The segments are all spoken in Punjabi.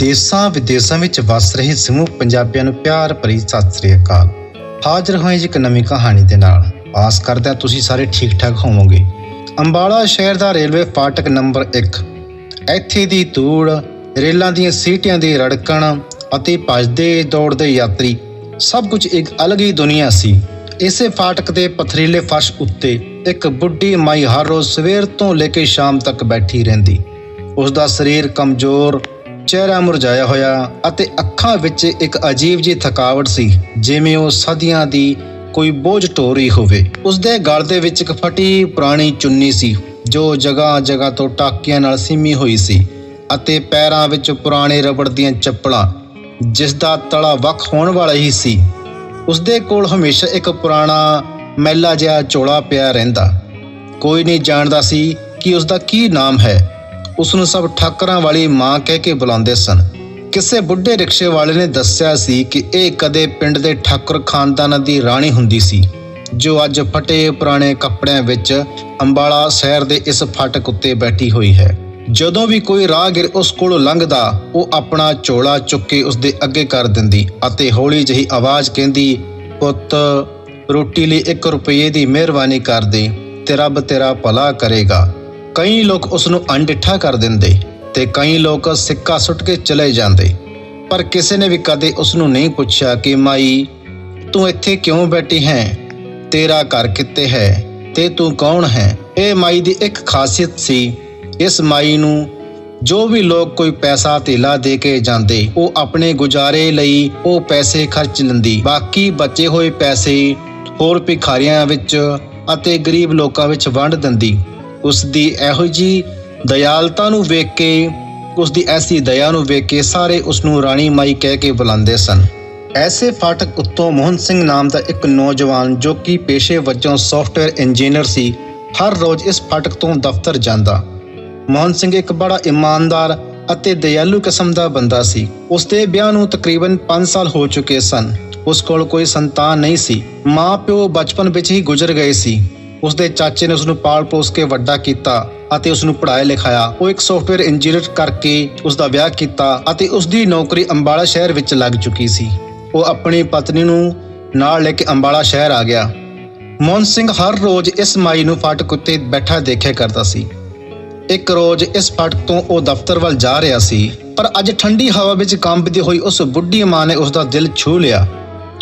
ਦੇਸਾਂ ਵਿਦੇਸਾਂ ਵਿੱਚ ਵਸ ਰਹੇ ਸਮੂਹ ਪੰਜਾਬੀਆਂ ਨੂੰ ਪਿਆਰ ਭਰੀ ਸਤਿ ਸ੍ਰੀ ਅਕਾਲ। ਹਾਜ਼ਰ ਹੋਏ ਜੀ ਇੱਕ ਨਵੀਂ ਕਹਾਣੀ ਦੇ ਨਾਲ। ਆਸ ਕਰਦਾ ਤੁਸੀਂ ਸਾਰੇ ਠੀਕ ਠਾਕ ਹੋਵੋਗੇ। ਅੰਬਾਲਾ ਸ਼ਹਿਰ ਦਾ ਰੇਲਵੇ ਫਾਟਕ ਨੰਬਰ 1 ਇੱਥੇ ਦੀ ਧੂੜ, ਰੇਲਾਂ ਦੀਆਂ ਸੀਟੀਆਂ ਦੀ ਰੜਕਣ ਅਤੇ ਭੱਜਦੇ ਦੌੜਦੇ ਯਾਤਰੀ ਸਭ ਕੁਝ ਇੱਕ ਅਲੱਗ ਹੀ ਦੁਨੀਆ ਸੀ। ਇਸੇ ਫਾਟਕ ਦੇ ਪਥਰੀਲੇ ਫਰਸ਼ ਉੱਤੇ ਇੱਕ ਬੁੱਢੀ ਮਾਈ ਹਰ ਰੋਜ਼ ਸਵੇਰ ਤੋਂ ਲੈ ਕੇ ਸ਼ਾਮ ਤੱਕ ਬੈਠੀ ਰਹਿੰਦੀ। ਉਸ ਦਾ ਸਰੀਰ ਕਮਜ਼ੋਰ ਚਿਹਰਾ ਮੁਰਝਾਇਆ ਹੋਇਆ ਅਤੇ ਅੱਖਾਂ ਵਿੱਚ ਇੱਕ ਅਜੀਬ ਜਿਹੀ ਥਕਾਵਟ ਸੀ, ਜਿਵੇਂ ਉਹ ਸਦੀਆਂ ਦੀ ਕੋਈ ਬੋਝ ਢੋ ਰਹੀ ਹੋਵੇ। ਉਸ ਦੇ ਗਲ ਦੇ ਵਿੱਚ ਇੱਕ ਫਟੀ ਪੁਰਾਣੀ ਚੁੰਨੀ ਸੀ, ਜੋ ਜਗ੍ਹਾ ਜਗ੍ਹਾ ਤੋਂ ਟਾਕਿਆਂ ਨਾਲ ਸੀਮੀ ਹੋਈ ਸੀ ਅਤੇ ਪੈਰਾਂ ਵਿੱਚ ਪੁਰਾਣੇ ਰਬੜ ਦੀਆਂ ਚੱਪਲਾਂ, ਜਿਸ ਦਾ ਤਲਾ ਵੱਖ ਹੋਣ ਵਾਲਾ ਹੀ ਸੀ। ਉਸ ਦੇ ਕੋਲ ਹਮੇਸ਼ਾ ਇੱਕ ਪੁਰਾਣਾ ਮੈਲਾ ਜਿਹਾ ਚੋਲਾ ਪਿਆ ਰਹਿੰਦਾ। ਕੋਈ ਨਹੀਂ ਜਾਣਦਾ ਸੀ ਕਿ ਉਸ ਦਾ ਕੀ ਨਾਮ ਹੈ। ਉਸ ਨੂੰ ਸਭ ਠਾਕਰਾਂ ਵਾਲੀ ਮਾਂ ਕਹਿ ਕੇ ਬੁਲਾਉਂਦੇ ਸਨ। ਕਿਸੇ ਬੁੱਢੇ ਰਿਕਸ਼ੇ ਵਾਲੇ ਨੇ ਦੱਸਿਆ ਸੀ ਕਿ ਇਹ ਕਦੇ ਪਿੰਡ ਦੇ ਠਾਕੁਰ ਖਾਨਦਾਨਾਂ ਦੀ ਰਾਣੀ ਹੁੰਦੀ ਸੀ, ਜੋ ਅੱਜ ਫਟੇ ਪੁਰਾਣੇ ਕੱਪੜਿਆਂ ਵਿੱਚ ਅੰਬਾਲਾ ਸ਼ਹਿਰ ਦੇ ਇਸ ਫਾਟਕ ਉੱਤੇ ਬੈਠੀ ਹੋਈ ਹੈ। ਜਦੋਂ ਵੀ ਕੋਈ ਰਾਹਗੀਰ ਉਸ ਕੋਲੋਂ ਲੰਘਦਾ, ਉਹ ਆਪਣਾ ਝੋਲਾ ਚੁੱਕ ਕੇ ਉਸ ਦੇ ਅੱਗੇ ਕਰ ਦਿੰਦੀ ਅਤੇ ਹੌਲੀ ਜਿਹੀ ਆਵਾਜ਼ ਕਹਿੰਦੀ, ਪੁੱਤ, ਰੋਟੀ ਲਈ 1 ਰੁਪਏ ਦੀ ਮਿਹਰਬਾਨੀ ਕਰ ਦੇ, ਤੇ ਰੱਬ ਤੇਰਾ ਭਲਾ ਕਰੇਗਾ। ਕਈ ਲੋਕ ਉਸ ਨੂੰ ਅਣਡਿੱਠਾ ਕਰ ਦਿੰਦੇ ਤੇ ਕਈ ਲੋਕ ਸਿੱਕਾ ਸੁੱਟ ਕੇ ਚਲੇ ਜਾਂਦੇ। ਪਰ ਕਿਸੇ ਨੇ ਵੀ ਕਦੇ ਉਸ ਨੂੰ ਨਹੀਂ ਪੁੱਛਿਆ ਕਿ, ਮਾਈ, ਤੂੰ ਇੱਥੇ ਕਿਉਂ ਬੈਠੀ ਹੈ? ਤੇਰਾ ਘਰ ਕਿੱਥੇ ਹੈ? ਤੇ ਤੂੰ ਕੌਣ ਹੈ? ਇਹ ਮਾਈ ਦੀ ਇੱਕ ਖਾਸੀਅਤ ਸੀ। ਇਸ ਮਾਈ ਨੂੰ ਜੋ ਵੀ ਲੋਕ ਕੋਈ ਪੈਸਾ ਧੇਲਾ ਦੇ ਕੇ ਜਾਂਦੇ, ਉਹ ਆਪਣੇ ਗੁਜ਼ਾਰੇ ਲਈ ਉਹ ਪੈਸੇ ਖਰਚ ਲੈਂਦੀ। ਬਾਕੀ ਬਚੇ ਹੋਏ ਪੈਸੇ ਹੋਰ ਭਿਖਾਰੀਆਂ ਵਿੱਚ ਅਤੇ ਗਰੀਬ ਲੋਕਾਂ ਵਿੱਚ ਵੰਡ ਦਿੰਦੀ। ਉਸ ਦੀ ਇਹੋ ਜੀ ਦਇਆਲਤਾ ਨੂੰ ਵੇਖ ਕੇ ਉਸ ਦੀ ਐਸੀ ਦਇਆ ਨੂੰ ਵੇਖ ਕੇ ਸਾਰੇ ਉਸ ਨੂੰ ਰਾਣੀ ਮਾਈ ਕਹਿ ਕੇ ਬੁਲਾਉਂਦੇ ਸਨ। ਐਸੇ ਫਾਟਕ ਉੱਤੋਂ ਮੋਹਨ ਸਿੰਘ ਨਾਮ ਦਾ ਇੱਕ ਨੌਜਵਾਨ ਜੋ ਕਿ ਪੇਸ਼ੇ ਵਜੋਂ ਸੌਫਟਵੇਅਰ ਇੰਜੀਨੀਅਰ ਸੀ, ਹਰ ਰੋਜ਼ ਇਸ ਫਾਟਕ ਤੋਂ ਦਫ਼ਤਰ ਜਾਂਦਾ। ਮੋਹਨ ਸਿੰਘ ਇੱਕ ਬੜਾ ਇਮਾਨਦਾਰ ਅਤੇ ਦਇਆਲੂ ਕਿਸਮ ਦਾ ਬੰਦਾ ਸੀ। ਉਸ ਦੇ ਵਿਆਹ ਨੂੰ ਤਕਰੀਬਨ 5 ਸਾਲ ਹੋ ਚੁੱਕੇ ਸਨ। ਉਸ ਕੋਲ ਕੋਈ ਸੰਤਾਨ ਨਹੀਂ ਸੀ। ਮਾਂ ਪਿਓ ਬਚਪਨ ਵਿੱਚ ਹੀ ਗੁਜ਼ਰ ਗਏ ਸੀ। ਉਸ ਦੇ ਚਾਚੇ ਨੇ ਉਸ ਨੂੰ ਪਾਲ ਪੋਸ ਕੇ ਵੱਡਾ ਕੀਤਾ ਅਤੇ ਉਸ ਨੂੰ ਪੜ੍ਹਾਇਆ ਲਿਖਾਇਆ। ਉਹ ਇੱਕ ਸੌਫਟਵੇਅਰ ਇੰਜੀਨੀਅਰ ਕਰਕੇ ਉਸ ਦਾ ਵਿਆਹ ਕੀਤਾ ਅਤੇ ਉਸ ਦੀ ਨੌਕਰੀ ਅੰਬਾਲਾ ਸ਼ਹਿਰ ਵਿੱਚ ਲੱਗ ਚੁੱਕੀ ਸੀ। ਉਹ ਆਪਣੀ ਪਤਨੀ ਨੂੰ ਨਾਲ ਲੈ ਕੇ ਅੰਬਾਲਾ ਸ਼ਹਿਰ ਆ ਗਿਆ। ਮੋਹਨ ਸਿੰਘ ਹਰ ਰੋਜ਼ ਇਸ ਮਾਈ ਨੂੰ ਫਾਟਕ ਉੱਤੇ ਬੈਠਾ ਦੇਖਿਆ ਕਰਦਾ ਸੀ। ਇੱਕ ਰੋਜ਼ ਇਸ ਫਾਟਕ ਤੋਂ ਉਹ ਦਫ਼ਤਰ ਵੱਲ ਜਾ ਰਿਹਾ ਸੀ, ਪਰ ਅੱਜ ਠੰਡੀ ਹਵਾ ਵਿੱਚ ਕੰਬਦੀ ਹੋਈ ਉਸ ਬੁੱਢੀ ਮਾਂ ਨੇ ਉਸ ਦਾ ਦਿਲ ਛੂ ਲਿਆ।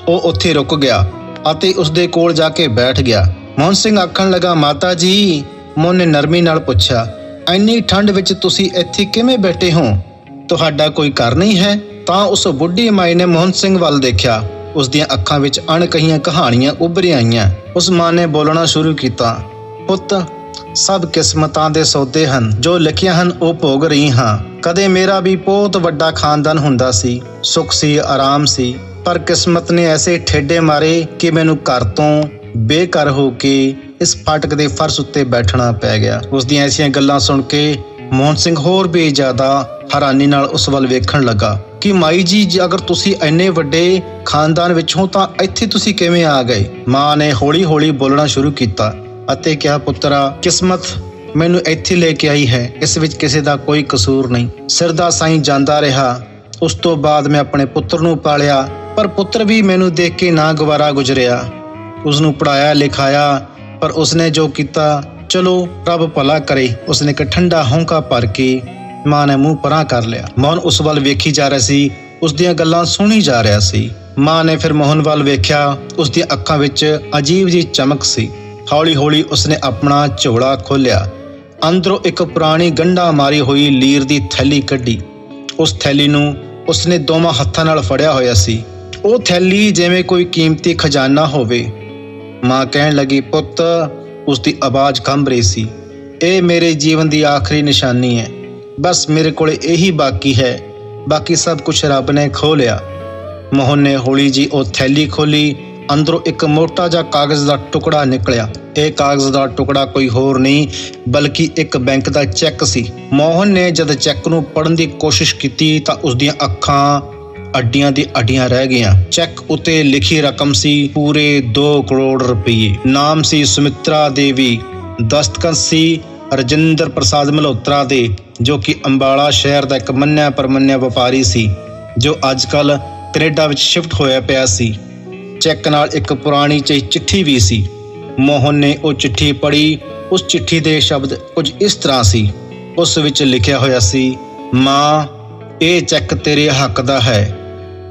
ਉਹ ਉੱਥੇ ਰੁਕ ਗਿਆ ਅਤੇ ਉਸ ਦੇ ਕੋਲ ਜਾ ਕੇ ਬੈਠ ਗਿਆ। ਮੋਹਨ ਸਿੰਘ ਆਖਣ ਲੱਗਾ, ਮਾਤਾ ਜੀ, ਮੋਹਨ ਨੇ ਨਰਮੀ ਨਾਲ ਪੁੱਛਿਆ ਐਨੀ ਠੰਡ ਵਿੱਚ ਤੁਸੀਂ ਇੱਥੇ ਕਿਵੇਂ ਬੈਠੇ ਹੋ? ਤੁਹਾਡਾ ਕੋਈ ਘਰ ਨਹੀਂ ਹੈ? ਤਾਂ ਉਸ ਬੁੱਢੀ ਮਾਈ ਨੇ ਮੋਹਨ ਸਿੰਘ ਵੱਲ ਦੇਖਿਆ। ਉਸ ਦੀਆਂ ਅੱਖਾਂ ਵਿੱਚ ਅਣਕਹੀਆਂ ਕਹਾਣੀਆਂ ਉੱਭਰ ਆਈਆਂ। ਉਸ ਮਾਂ ਨੇ ਬੋਲਣਾ ਸ਼ੁਰੂ ਕੀਤਾ, ਪੁੱਤ, ਸਭ ਕਿਸਮਤਾਂ ਦੇ ਸੌਦੇ ਹਨ। ਜੋ ਲਿਖੀਆਂ ਹਨ, ਉਹ ਭੋਗ ਰਹੀ ਹਾਂ। ਕਦੇ ਮੇਰਾ ਵੀ ਬਹੁਤ ਵੱਡਾ ਖਾਨਦਾਨ ਹੁੰਦਾ ਸੀ, ਸੁੱਖ ਸੀ, ਆਰਾਮ ਸੀ, ਪਰ ਕਿਸਮਤ ਨੇ ਐਸੇ ਠੇਡੇ ਮਾਰੇ ਕਿ ਮੈਨੂੰ ਘਰ ਤੋਂ ਬੇਘਰ ਹੋ ਕੇ ਇਸ ਫਾਟਕ ਦੇ ਫਰਸ਼ ਉੱਤੇ ਬੈਠਣਾ ਪੈ ਗਿਆ। ਉਸ ਦੀਆਂ ਐਸੀਆਂ ਗੱਲਾਂ ਸੁਣ ਕੇ ਮੋਹਨ ਸਿੰਘ ਹੋਰ ਵੀ ਜ਼ਿਆਦਾ ਹੈਰਾਨੀ ਨਾਲ ਉਸ ਵੱਲ ਵੇਖਣ ਲੱਗਾ ਕਿ ਮਾਈ ਜੀ ਅਗਰ ਤੁਸੀਂ ਇੰਨੇ ਵੱਡੇ ਖਾਨਦਾਨ ਵਿੱਚ ਹੋ ਤਾਂ ਇੱਥੇ ਤੁਸੀਂ ਕਿਵੇਂ ਆ ਗਏ? ਮਾਂ ਨੇ ਹੌਲੀ-ਹੌਲੀ ਬੋਲਣਾ ਸ਼ੁਰੂ ਕੀਤਾ ਅਤੇ ਕਿਹਾ, ਪੁੱਤਰਾ, ਕਿਸਮਤ ਮੈਨੂੰ ਇੱਥੇ ਲੈ ਕੇ ਆਈ ਹੈ। ਇਸ ਵਿੱਚ ਕਿਸੇ ਦਾ ਕੋਈ ਕਸੂਰ ਨਹੀਂ। ਸਿਰ ਦਾ ਸਾਈਂ ਜਾਂਦਾ ਰਿਹਾ। ਉਸ ਤੋਂ ਬਾਅਦ ਮੈਂ ਆਪਣੇ ਪੁੱਤਰ ਨੂੰ ਪਾਲਿਆ, ਪਰ ਪੁੱਤਰ ਵੀ ਮੈਨੂੰ ਦੇਖ ਕੇ ਨਾ ਗਵਾਰਾ ਗੁਜ਼ਰਿਆ। ਉਸ ਨੂੰ ਪੜਾਇਆ ਲਿਖਾਇਆ, ਪਰ ਉਸਨੇ ਜੋ ਕੀਤਾ, ਚਲੋ ਰੱਬ ਭਲਾ ਕਰੇ। ਉਸਨੇ ਇੱਕ ਠੰਡਾ ਹੌਂਕਾ ਭਰ ਕੇ ਮਾਂ ਨੇ ਮੂੰਹ ਪਰਾਂ ਕਰ ਲਿਆ। ਮੋਹਨ ਉਸ ਵੱਲ ਵੇਖੀ ਜਾ ਰਿਹਾ ਸੀ, ਉਸ ਦੀਆਂ ਗੱਲਾਂ ਸੁਣੀ ਜਾ ਰਿਹਾ ਸੀ। ਮਾਂ ਨੇ ਫਿਰ ਮੋਹਨ ਵੱਲ ਵੇਖਿਆ, ਉਸ ਦੀਆਂ ਅੱਖਾਂ ਵਿੱਚ ਅਜੀਬ ਜਿਹੀ ਚਮਕ ਸੀ। ਹੌਲੀ-ਹੌਲੀ ਉਸਨੇ ਆਪਣਾ ਝੋਲਾ ਖੋਲ੍ਹਿਆ। ਅੰਦਰੋਂ ਇੱਕ ਪੁਰਾਣੀ ਗੰਢਾ ਮਾਰੀ ਹੋਈ ਲੀਰ ਦੀ ਥੈਲੀ ਕੱਢੀ। ਉਸ ਥੈਲੀ ਨੂੰ ਉਸਨੇ ਦੋਵਾਂ ਹੱਥਾਂ ਨਾਲ ਫੜਿਆ ਹੋਇਆ ਸੀ। ਉਹ ਥੈਲੀ ਜਿਵੇਂ ਕੋਈ ਕੀਮਤੀ ਖਜ਼ਾਨਾ ਹੋਵੇ ਮਾਂ ਕਹਿਣ ਲੱਗੀ, ਪੁੱਤ ਉਸ ਦੀ ਆਵਾਜ਼ ਕੰਬ ਰਹੀ ਸੀ। ਇਹ ਮੇਰੇ ਜੀਵਨ ਦੀ ਆਖਰੀ ਨਿਸ਼ਾਨੀ ਹੈ। ਬਸ ਮੇਰੇ ਕੋਲ ਇਹੀ ਬਾਕੀ ਹੈ। ਬਾਕੀ ਸਭ ਕੁਝ ਰੱਬ ਨੇ ਖੋ ਲਿਆ। ਮੋਹਨ ਨੇ ਹੌਲੀ ਜੀ ਉਹ ਥੈਲੀ ਖੋਲੀ ਅੰਦਰੋਂ ਇੱਕ ਮੋਟਾ ਜਿਹਾ ਕਾਗਜ਼ ਦਾ ਟੁਕੜਾ ਨਿਕਲਿਆ। ਇਹ ਕਾਗਜ਼ ਦਾ ਟੁਕੜਾ ਕੋਈ ਹੋਰ ਨਹੀਂ, ਬਲਕਿ ਇੱਕ ਬੈਂਕ ਦਾ ਚੈੱਕ ਸੀ। ਮੋਹਨ ਨੇ ਜਦ ਚੈੱਕ ਨੂੰ ਪੜ੍ਹਨ ਦੀ ਕੋਸ਼ਿਸ਼ ਕੀਤੀ ਤਾਂ ਉਸ ਦੀਆਂ ਅੱਖਾਂ ਅੱਡੀਆਂ ਦੀ ਅੱਡੀਆਂ ਰਹਿ ਗਈਆਂ। ਚੈੱਕ ਉਤੇ ਲਿਖੀ ਰਕਮ ਸੀ ਪੂਰੇ 2 ਕਰੋੜ ਰੁਪਏ ਨਾਮ ਸੀ ਸੁਮਿਤਰਾ ਦੇਵੀ। ਦਸਤਖਤ ਸੀ ਰਜਿੰਦਰ ਪ੍ਰਸਾਦ ਮਲਹੋਤਰਾ ਦੇ, ਜੋ ਕਿ ਅੰਬਾਲਾ ਸ਼ਹਿਰ ਦਾ ਇੱਕ ਮੰਨਿਆ ਪਰਮੰਨਿਆ ਵਪਾਰੀ ਸੀ, ਜੋ ਅੱਜਕੱਲ ਕੈਨੇਡਾ ਵਿੱਚ ਸ਼ਿਫਟ ਹੋਇਆ ਪਿਆ ਸੀ। ਚੈੱਕ ਨਾਲ ਇੱਕ ਪੁਰਾਣੀ ਜਿਹੀ ਚਿੱਠੀ ਵੀ ਸੀ। ਮੋਹਨ ਨੇ ਉਹ ਚਿੱਠੀ ਪੜ੍ਹੀ। ਉਸ ਚਿੱਠੀ ਦੇ ਸ਼ਬਦ ਕੁਝ ਇਸ ਤਰ੍ਹਾਂ ਸੀ। ਉਸ ਵਿੱਚ ਲਿਖਿਆ ਹੋਇਆ ਸੀ, ਮਾਂ ਇਹ ਚੈੱਕ ਤੇਰੇ ਹੱਕ ਦਾ ਹੈ।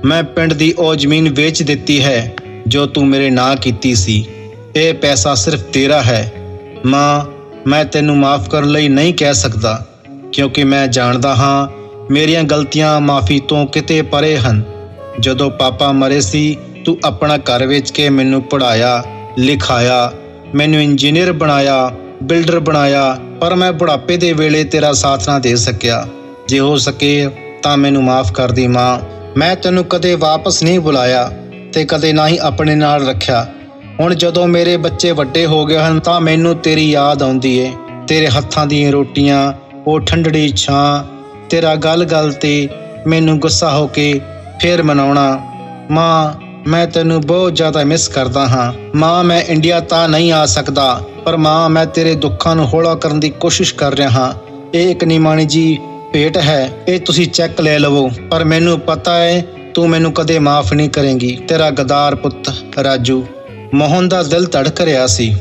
ਮੈਂ ਪਿੰਡ ਦੀ ਉਹ ਜ਼ਮੀਨ ਵੇਚ ਦਿੱਤੀ ਹੈ, ਜੋ ਤੂੰ ਮੇਰੇ ਨਾਂ ਕੀਤੀ ਸੀ। ਇਹ ਪੈਸਾ ਸਿਰਫ ਤੇਰਾ ਹੈ। ਮਾਂ, ਮੈਂ ਤੈਨੂੰ ਮਾਫ ਕਰਨ ਲਈ ਨਹੀਂ ਕਹਿ ਸਕਦਾ, ਕਿਉਂਕਿ ਮੈਂ ਜਾਣਦਾ ਹਾਂ, ਮੇਰੀਆਂ ਗਲਤੀਆਂ ਮਾਫੀ ਤੋਂ ਕਿਤੇ ਪਰੇ ਹਨ। ਜਦੋਂ ਪਾਪਾ ਮਰੇ ਸੀ, ਤੂੰ ਆਪਣਾ ਘਰ ਵੇਚ ਕੇ ਮੈਨੂੰ ਪੜਾਇਆ ਲਿਖਾਇਆ, ਮੈਨੂੰ ਇੰਜੀਨੀਅਰ ਬਣਾਇਆ, ਬਿਲਡਰ ਬਣਾਇਆ, ਪਰ ਮੈਂ ਬੁਢਾਪੇ ਦੇ ਵੇਲੇ ਤੇਰਾ ਸਾਥ ਨਾ ਦੇ ਸਕਿਆ। ਜੇ ਹੋ ਸਕੇ ਤਾਂ ਮੈਨੂੰ ਮਾਫ ਕਰ ਦੀ ਮਾਂ। ਮੈਂ ਤੈਨੂੰ ਕਦੇ ਵਾਪਸ ਨਹੀਂ ਬੁਲਾਇਆ ਤੇ ਕਦੇ ਨਾ ਹੀ ਆਪਣੇ ਨਾਲ ਰੱਖਿਆ। ਹੁਣ ਜਦੋਂ ਮੇਰੇ ਬੱਚੇ ਵੱਡੇ ਹੋ ਗਏ ਹਨ ਤਾਂ ਮੈਨੂੰ ਤੇਰੀ ਯਾਦ ਆਉਂਦੀ ਏ। ਤੇਰੇ ਹੱਥਾਂ ਦੀਆਂ ਰੋਟੀਆਂ, ਉਹ ਠੰਡੜੀ ਛਾਂ, ਤੇਰਾ ਗੱਲ-ਗੱਲ ਤੇ ਮੈਨੂੰ ਗੁੱਸਾ ਹੋ ਕੇ ਫੇਰ ਮਨਾਉਣਾ। ਮਾਂ, ਮੈਂ ਤੈਨੂੰ ਬਹੁਤ ਜ਼ਿਆਦਾ ਮਿਸ ਕਰਦਾ ਹਾਂ। ਮਾਂ, ਮੈਂ ਇੰਡੀਆ ਤਾਂ ਨਹੀਂ ਆ ਸਕਦਾ, ਪਰ ਮਾਂ, ਮੈਂ ਤੇਰੇ ਦੁੱਖਾਂ ਨੂੰ ਹੌਲਾ ਕਰਨ ਦੀ ਕੋਸ਼ਿਸ਼ ਕਰ ਰਿਹਾ ਹਾਂ। ਇਹ ਇੱਕ ਨਿਮਾਣੀ ਜੀ ਭੇਟ ਹੈ, ਇਹ ਤੁਸੀਂ ਚੈੱਕ ਲੈ ਲਵੋ। ਪਰ ਮੈਨੂੰ ਪਤਾ ਹੈ, ਤੂੰ ਮੈਨੂੰ ਕਦੇ ਮਾਫ ਨਹੀਂ ਕਰੇਂਗੀ। ਤੇਰਾ ਗਦਾਰ ਪੁੱਤ, ਰਾਜੂ, ਮੋਹਨ ਦਾ ਦਿਲ ਧੜਕ ਰਿਹਾ ਸੀ।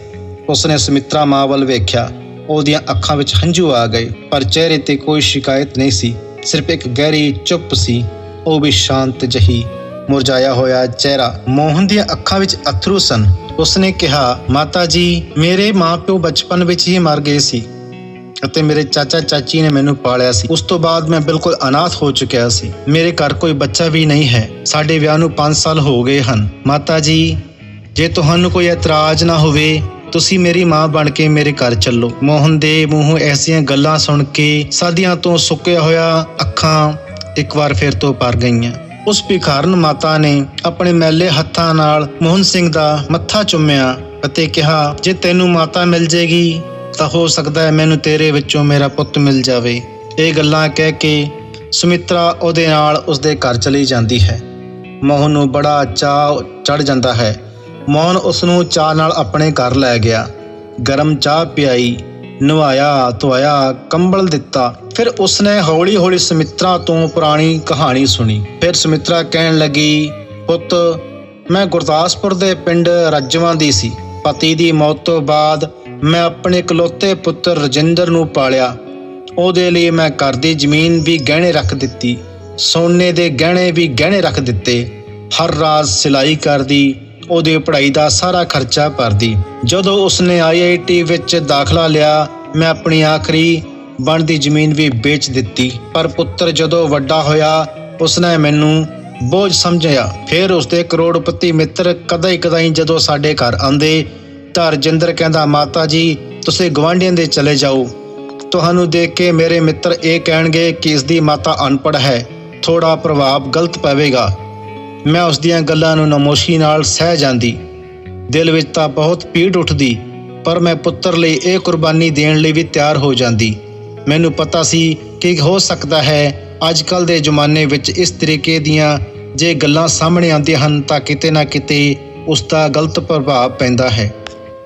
ਉਸਨੇ ਸੁਮਿਤਰਾ ਮਾਂ ਵੱਲ ਵੇਖਿਆ। ਉਹਦੀਆਂ ਅੱਖਾਂ ਵਿੱਚ ਹੰਝੂ ਆ ਗਏ, ਪਰ ਚਿਹਰੇ ਤੇ ਕੋਈ ਸ਼ਿਕਾਇਤ ਨਹੀਂ ਸੀ। ਸਿਰਫ ਇੱਕ ਗਹਿਰੀ ਚੁੱਪ ਸੀ। ਉਹ ਵੀ ਸ਼ਾਂਤ ਜਹੀ ਮੁਰਝਾਇਆ ਹੋਇਆ ਚਿਹਰਾ ਮੋਹਨ ਦੀਆਂ ਅੱਖਾਂ ਵਿੱਚ ਅਥਰੂ ਸਨ। ਉਸਨੇ ਕਿਹਾ, ਮਾਤਾ ਜੀ, ਮੇਰੇ ਮਾਪਿਓ ਬਚਪਨ ਵਿੱਚ ਹੀ ਮਰ ਗਏ ਸੀ। ਅਤੇ ਮੇਰੇ ਚਾਚਾ ਚਾਚੀ ਨੇ ਮੈਨੂੰ ਪਾਲਿਆ ਸੀ। ਉਸ ਤੋਂ ਬਾਅਦ ਮੈਂ ਬਿਲਕੁਲ ਅਨਾਥ ਹੋ ਚੁੱਕਿਆ ਸੀ। ਮੇਰੇ ਘਰ ਕੋਈ ਬੱਚਾ ਵੀ ਨਹੀਂ ਹੈ। ਸਾਡੇ ਵਿਆਹ ਨੂੰ 5 ਸਾਲ ਹੋ ਗਏ ਹਨ। ਮਾਤਾ ਜੀ, ਜੇ ਤੁਹਾਨੂੰ ਕੋਈ ਇਤਰਾਜ਼ ਨਾ ਹੋਵੇ, ਤੁਸੀਂ ਮੇਰੀ ਮਾਂ ਬਣ ਕੇ ਮੇਰੇ ਘਰ ਚੱਲੋ। ਮੋਹਨ ਦੇ ਮੂੰਹੋਂ ਐਸੀਆਂ ਗੱਲਾਂ ਸੁਣ ਕੇ ਸਾਦੀਆਂ ਤੋਂ ਸੁੱਕਿਆ ਹੋਇਆ ਅੱਖਾਂ ਇੱਕ ਵਾਰ ਫਿਰ ਤੋਂ ਪਰ ਗਈਆਂ। ਉਸ ਭਿਖਾਰਨ ਮਾਤਾ ਨੇ ਆਪਣੇ ਮੈਲੇ ਹੱਥਾਂ ਨਾਲ ਮੋਹਨ ਸਿੰਘ ਦਾ ਮੱਥਾ ਚੁੰਮਿਆ ਅਤੇ ਕਿਹਾ, ਜੇ ਤੈਨੂੰ ਮਾਤਾ ਮਿਲ ਜੇਗੀ ਤਾਂ ਹੋ ਸਕਦਾ ਹੈ ਮੈਨੂੰ ਤੇਰੇ ਵਿੱਚੋਂ ਮੇਰਾ ਪੁੱਤ ਮਿਲ ਜਾਵੇ। ਇਹ ਗੱਲਾਂ ਕਹਿ ਕੇ ਸੁਮਿਤਰਾ ਉਹਦੇ ਨਾਲ ਉਸਦੇ ਘਰ ਚਲੀ ਜਾਂਦੀ ਹੈ। ਮੋਹਨ ਨੂੰ ਬੜਾ ਚਾਅ ਚੜ ਜਾਂਦਾ ਹੈ। ਮੋਹਨ ਉਸ ਨੂੰ ਚਾਹ ਨਾਲ ਆਪਣੇ ਘਰ ਲੈ ਗਿਆ। ਗਰਮ ਚਾਹ ਪਿਆਈ, ਨਵਾਇਆ, ਧੋਇਆ, ਕੰਬਲ ਦਿੱਤਾ। ਫਿਰ ਉਸਨੇ ਹੌਲੀ-ਹੌਲੀ ਸੁਮਿਤਰਾ ਤੋਂ ਪੁਰਾਣੀ ਕਹਾਣੀ ਸੁਣੀ। ਫਿਰ ਸੁਮਿਤਰਾ ਕਹਿਣ ਲੱਗੀ, ਪੁੱਤ, ਮੈਂ ਗੁਰਦਾਸਪੁਰ ਦੇ ਪਿੰਡ ਰੱਜਵਾਂ ਦੀ ਸੀ। ਪਤੀ ਦੀ ਮੌਤ ਤੋਂ ਬਾਅਦ ਮੈਂ ਆਪਣੇ ਇਕਲੌਤੇ ਪੁੱਤਰ ਰਜਿੰਦਰ ਨੂੰ ਪਾਲਿਆ। ਉਹਦੇ ਲਈ ਮੈਂ ਘਰ ਦੀ ਜ਼ਮੀਨ ਵੀ ਗਹਿਣੇ ਰੱਖ ਦਿੱਤੀ, ਸੋਨੇ ਦੇ ਗਹਿਣੇ ਵੀ ਗਹਿਣੇ ਰੱਖ ਦਿੱਤੇ। ਹਰ ਰਾਤ ਸਿਲਾਈ ਕਰਦੀ, ਉਹਦੀ ਪੜ੍ਹਾਈ ਦਾ ਸਾਰਾ ਖਰਚਾ ਭਰਦੀ। ਜਦੋਂ ਉਸਨੇ ਆਈਆਈਟੀ ਵਿੱਚ ਦਾਖਲਾ ਲਿਆ, ਮੈਂ ਆਪਣੀ ਆਖਰੀ ਬਣਦੀ ਜ਼ਮੀਨ ਵੀ ਵੇਚ ਦਿੱਤੀ। ਪਰ ਪੁੱਤਰ ਜਦੋਂ ਵੱਡਾ ਹੋਇਆ, ਉਸਨੇ ਮੈਨੂੰ ਬੋਝ ਸਮਝਿਆ। ਫਿਰ ਉਸਦੇ ਕਰੋੜਪਤੀ ਮਿੱਤਰ ਕਦੇ ਕਦਾਈ ਜਦੋਂ ਸਾਡੇ ਘਰ ਆਉਂਦੇ ਤਾਂ ਰਜਿੰਦਰ ਕਹਿੰਦਾ, ਮਾਤਾ ਜੀ, ਤੁਸੀਂ ਗਵਾਂਢੀਆਂ ਦੇ ਚਲੇ ਜਾਓ। ਤੁਹਾਨੂੰ ਦੇਖ ਕੇ ਮੇਰੇ ਮਿੱਤਰ ਇਹ ਕਹਿਣਗੇ ਕਿ ਇਸ ਦੀ ਮਾਤਾ ਅਨਪੜ੍ਹ ਹੈ। ਥੋੜਾ ਪ੍ਰਭਾਵ ਗਲਤ ਪਵੇਗਾ। ਮੈਂ ਉਸ ਦੀਆਂ ਗੱਲਾਂ ਨੂੰ ਨਮੋਸ਼ੀ ਨਾਲ ਸਹਿ ਜਾਂਦੀ। ਦਿਲ ਵਿੱਚ ਤਾਂ ਬਹੁਤ ਪੀੜ ਉੱਠਦੀ, ਪਰ ਮੈਂ ਪੁੱਤਰ ਲਈ ਇਹ ਕੁਰਬਾਨੀ ਦੇਣ ਲਈ ਵੀ ਤਿਆਰ ਹੋ ਜਾਂਦੀ। ਮੈਨੂੰ ਪਤਾ ਸੀ ਕਿ ਹੋ ਸਕਦਾ ਹੈ ਅੱਜ ਕੱਲ ਦੇ ਜ਼ਮਾਨੇ ਵਿੱਚ ਇਸ ਤਰੀਕੇ ਦੀਆਂ ਜੇ ਗੱਲਾਂ ਸਾਹਮਣੇ ਆਉਂਦੀਆਂ ਹਨ ਤਾਂ ਕਿਤੇ ਨਾ ਕਿਤੇ ਉਸ ਦਾ ਗਲਤ ਪ੍ਰਭਾਵ ਪੈਂਦਾ ਹੈ।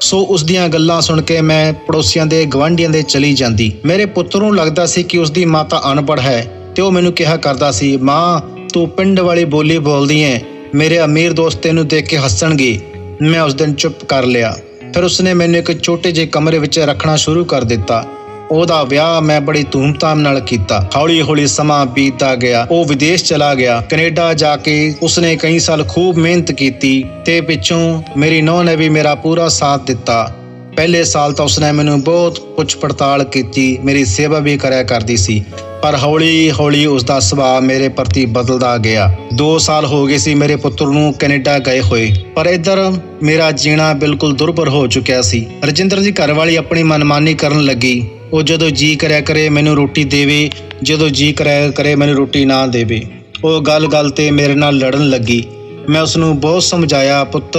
ਸੋ ਉਸ ਦੀਆਂ ਗੱਲਾਂ ਸੁਣ ਕੇ ਮੈਂ ਪੜੋਸੀਆਂ ਦੇ ਗਵਾਂਢੀਆਂ ਦੇ ਚਲੀ ਜਾਂਦੀ। ਮੇਰੇ ਪੁੱਤਰ ਨੂੰ ਲੱਗਦਾ ਸੀ ਕਿ ਉਸ ਦੀ ਮਾਤਾ ਅਨਪੜ੍ਹ ਹੈ ਤੇ ਉਹ ਮੈਨੂੰ ਕਿਹਾ ਕਰਦਾ ਸੀ, ਮਾਂ, ਤੂੰ ਪਿੰਡ ਵਾਲੀ ਬੋਲੀ ਬੋਲਦੀ ਐ ਮੇਰੇ ਅਮੀਰ ਦੋਸਤ ਤੈਨੂੰ ਦੇਖ ਕੇ ਹੱਸਣਗੇ। ਮੈਂ ਉਸ ਦਿਨ ਚੁੱਪ ਕਰ ਲਿਆ। ਫਿਰ ਉਸਨੇ ਮੈਨੂੰ ਇੱਕ ਛੋਟੇ ਜਿਹੇ ਕਮਰੇ ਵਿੱਚ ਰੱਖਣਾ ਸ਼ੁਰੂ ਕਰ ਦਿੱਤਾ। ਉਹਦਾ ਵਿਆਹ ਮੈਂ ਬੜੀ ਧੂਮਧਾਮ ਨਾਲ ਕੀਤਾ। ਹੌਲੀ-ਹੌਲੀ ਸਮਾਂ ਬੀਤਦਾ ਗਿਆ। ਉਹ ਵਿਦੇਸ਼ ਚਲਾ ਗਿਆ। ਕੈਨੇਡਾ ਜਾ ਕੇ ਉਸਨੇ ਕਈ ਸਾਲ ਖੂਬ ਮਿਹਨਤ ਕੀਤੀ ਤੇ ਪਿੱਛੋਂ ਮੇਰੀ ਨੌਂ ਨੇ ਵੀ ਮੇਰਾ ਪੂਰਾ ਸਾਥ ਦਿੱਤਾ। ਪਹਿਲੇ ਸਾਲ ਤਾਂ ਉਸਨੇ ਮੈਨੂੰ ਬਹੁਤ ਪੁੱਛ ਪੜਤਾਲ ਕੀਤੀ, ਮੇਰੀ ਸੇਵਾ ਵੀ ਕਰਿਆ ਕਰਦੀ ਸੀ। ਪਰ ਹੌਲੀ-ਹੌਲੀ ਉਸ ਦਾ ਸੁਭਾਅ ਮੇਰੇ ਪ੍ਰਤੀ ਬਦਲਦਾ ਗਿਆ। 2 ਸਾਲ ਹੋ ਗਏ ਸੀ ਮੇਰੇ ਪੁੱਤਰ ਨੂੰ ਕੈਨੇਡਾ ਗਏ ਹੋਏ। ਪਰ ਇੱਧਰ ਮੇਰਾ ਜੀਣਾ ਬਿਲਕੁਲ ਦੁਰਭਰ ਹੋ ਚੁੱਕਿਆ ਸੀ। ਰਜਿੰਦਰ ਦੀ ਘਰਵਾਲੀ ਆਪਣੀ ਮਨਮਾਨੀ ਕਰਨ ਲੱਗੀ। ਉਹ ਜਦੋਂ ਜੀ ਕਰਿਆ ਕਰੇ ਮੈਨੂੰ ਰੋਟੀ ਦੇਵੇ, ਜਦੋਂ ਜੀ ਕਰਿਆ ਕਰੇ ਮੈਨੂੰ ਰੋਟੀ ਨਾ ਦੇਵੇ। ਉਹ ਗੱਲ-ਗੱਲ ਤੇ ਮੇਰੇ ਨਾਲ ਲੜਨ ਲੱਗੀ। ਮੈਂ ਉਸ ਨੂੰ ਬਹੁਤ ਸਮਝਾਇਆ, ਪੁੱਤ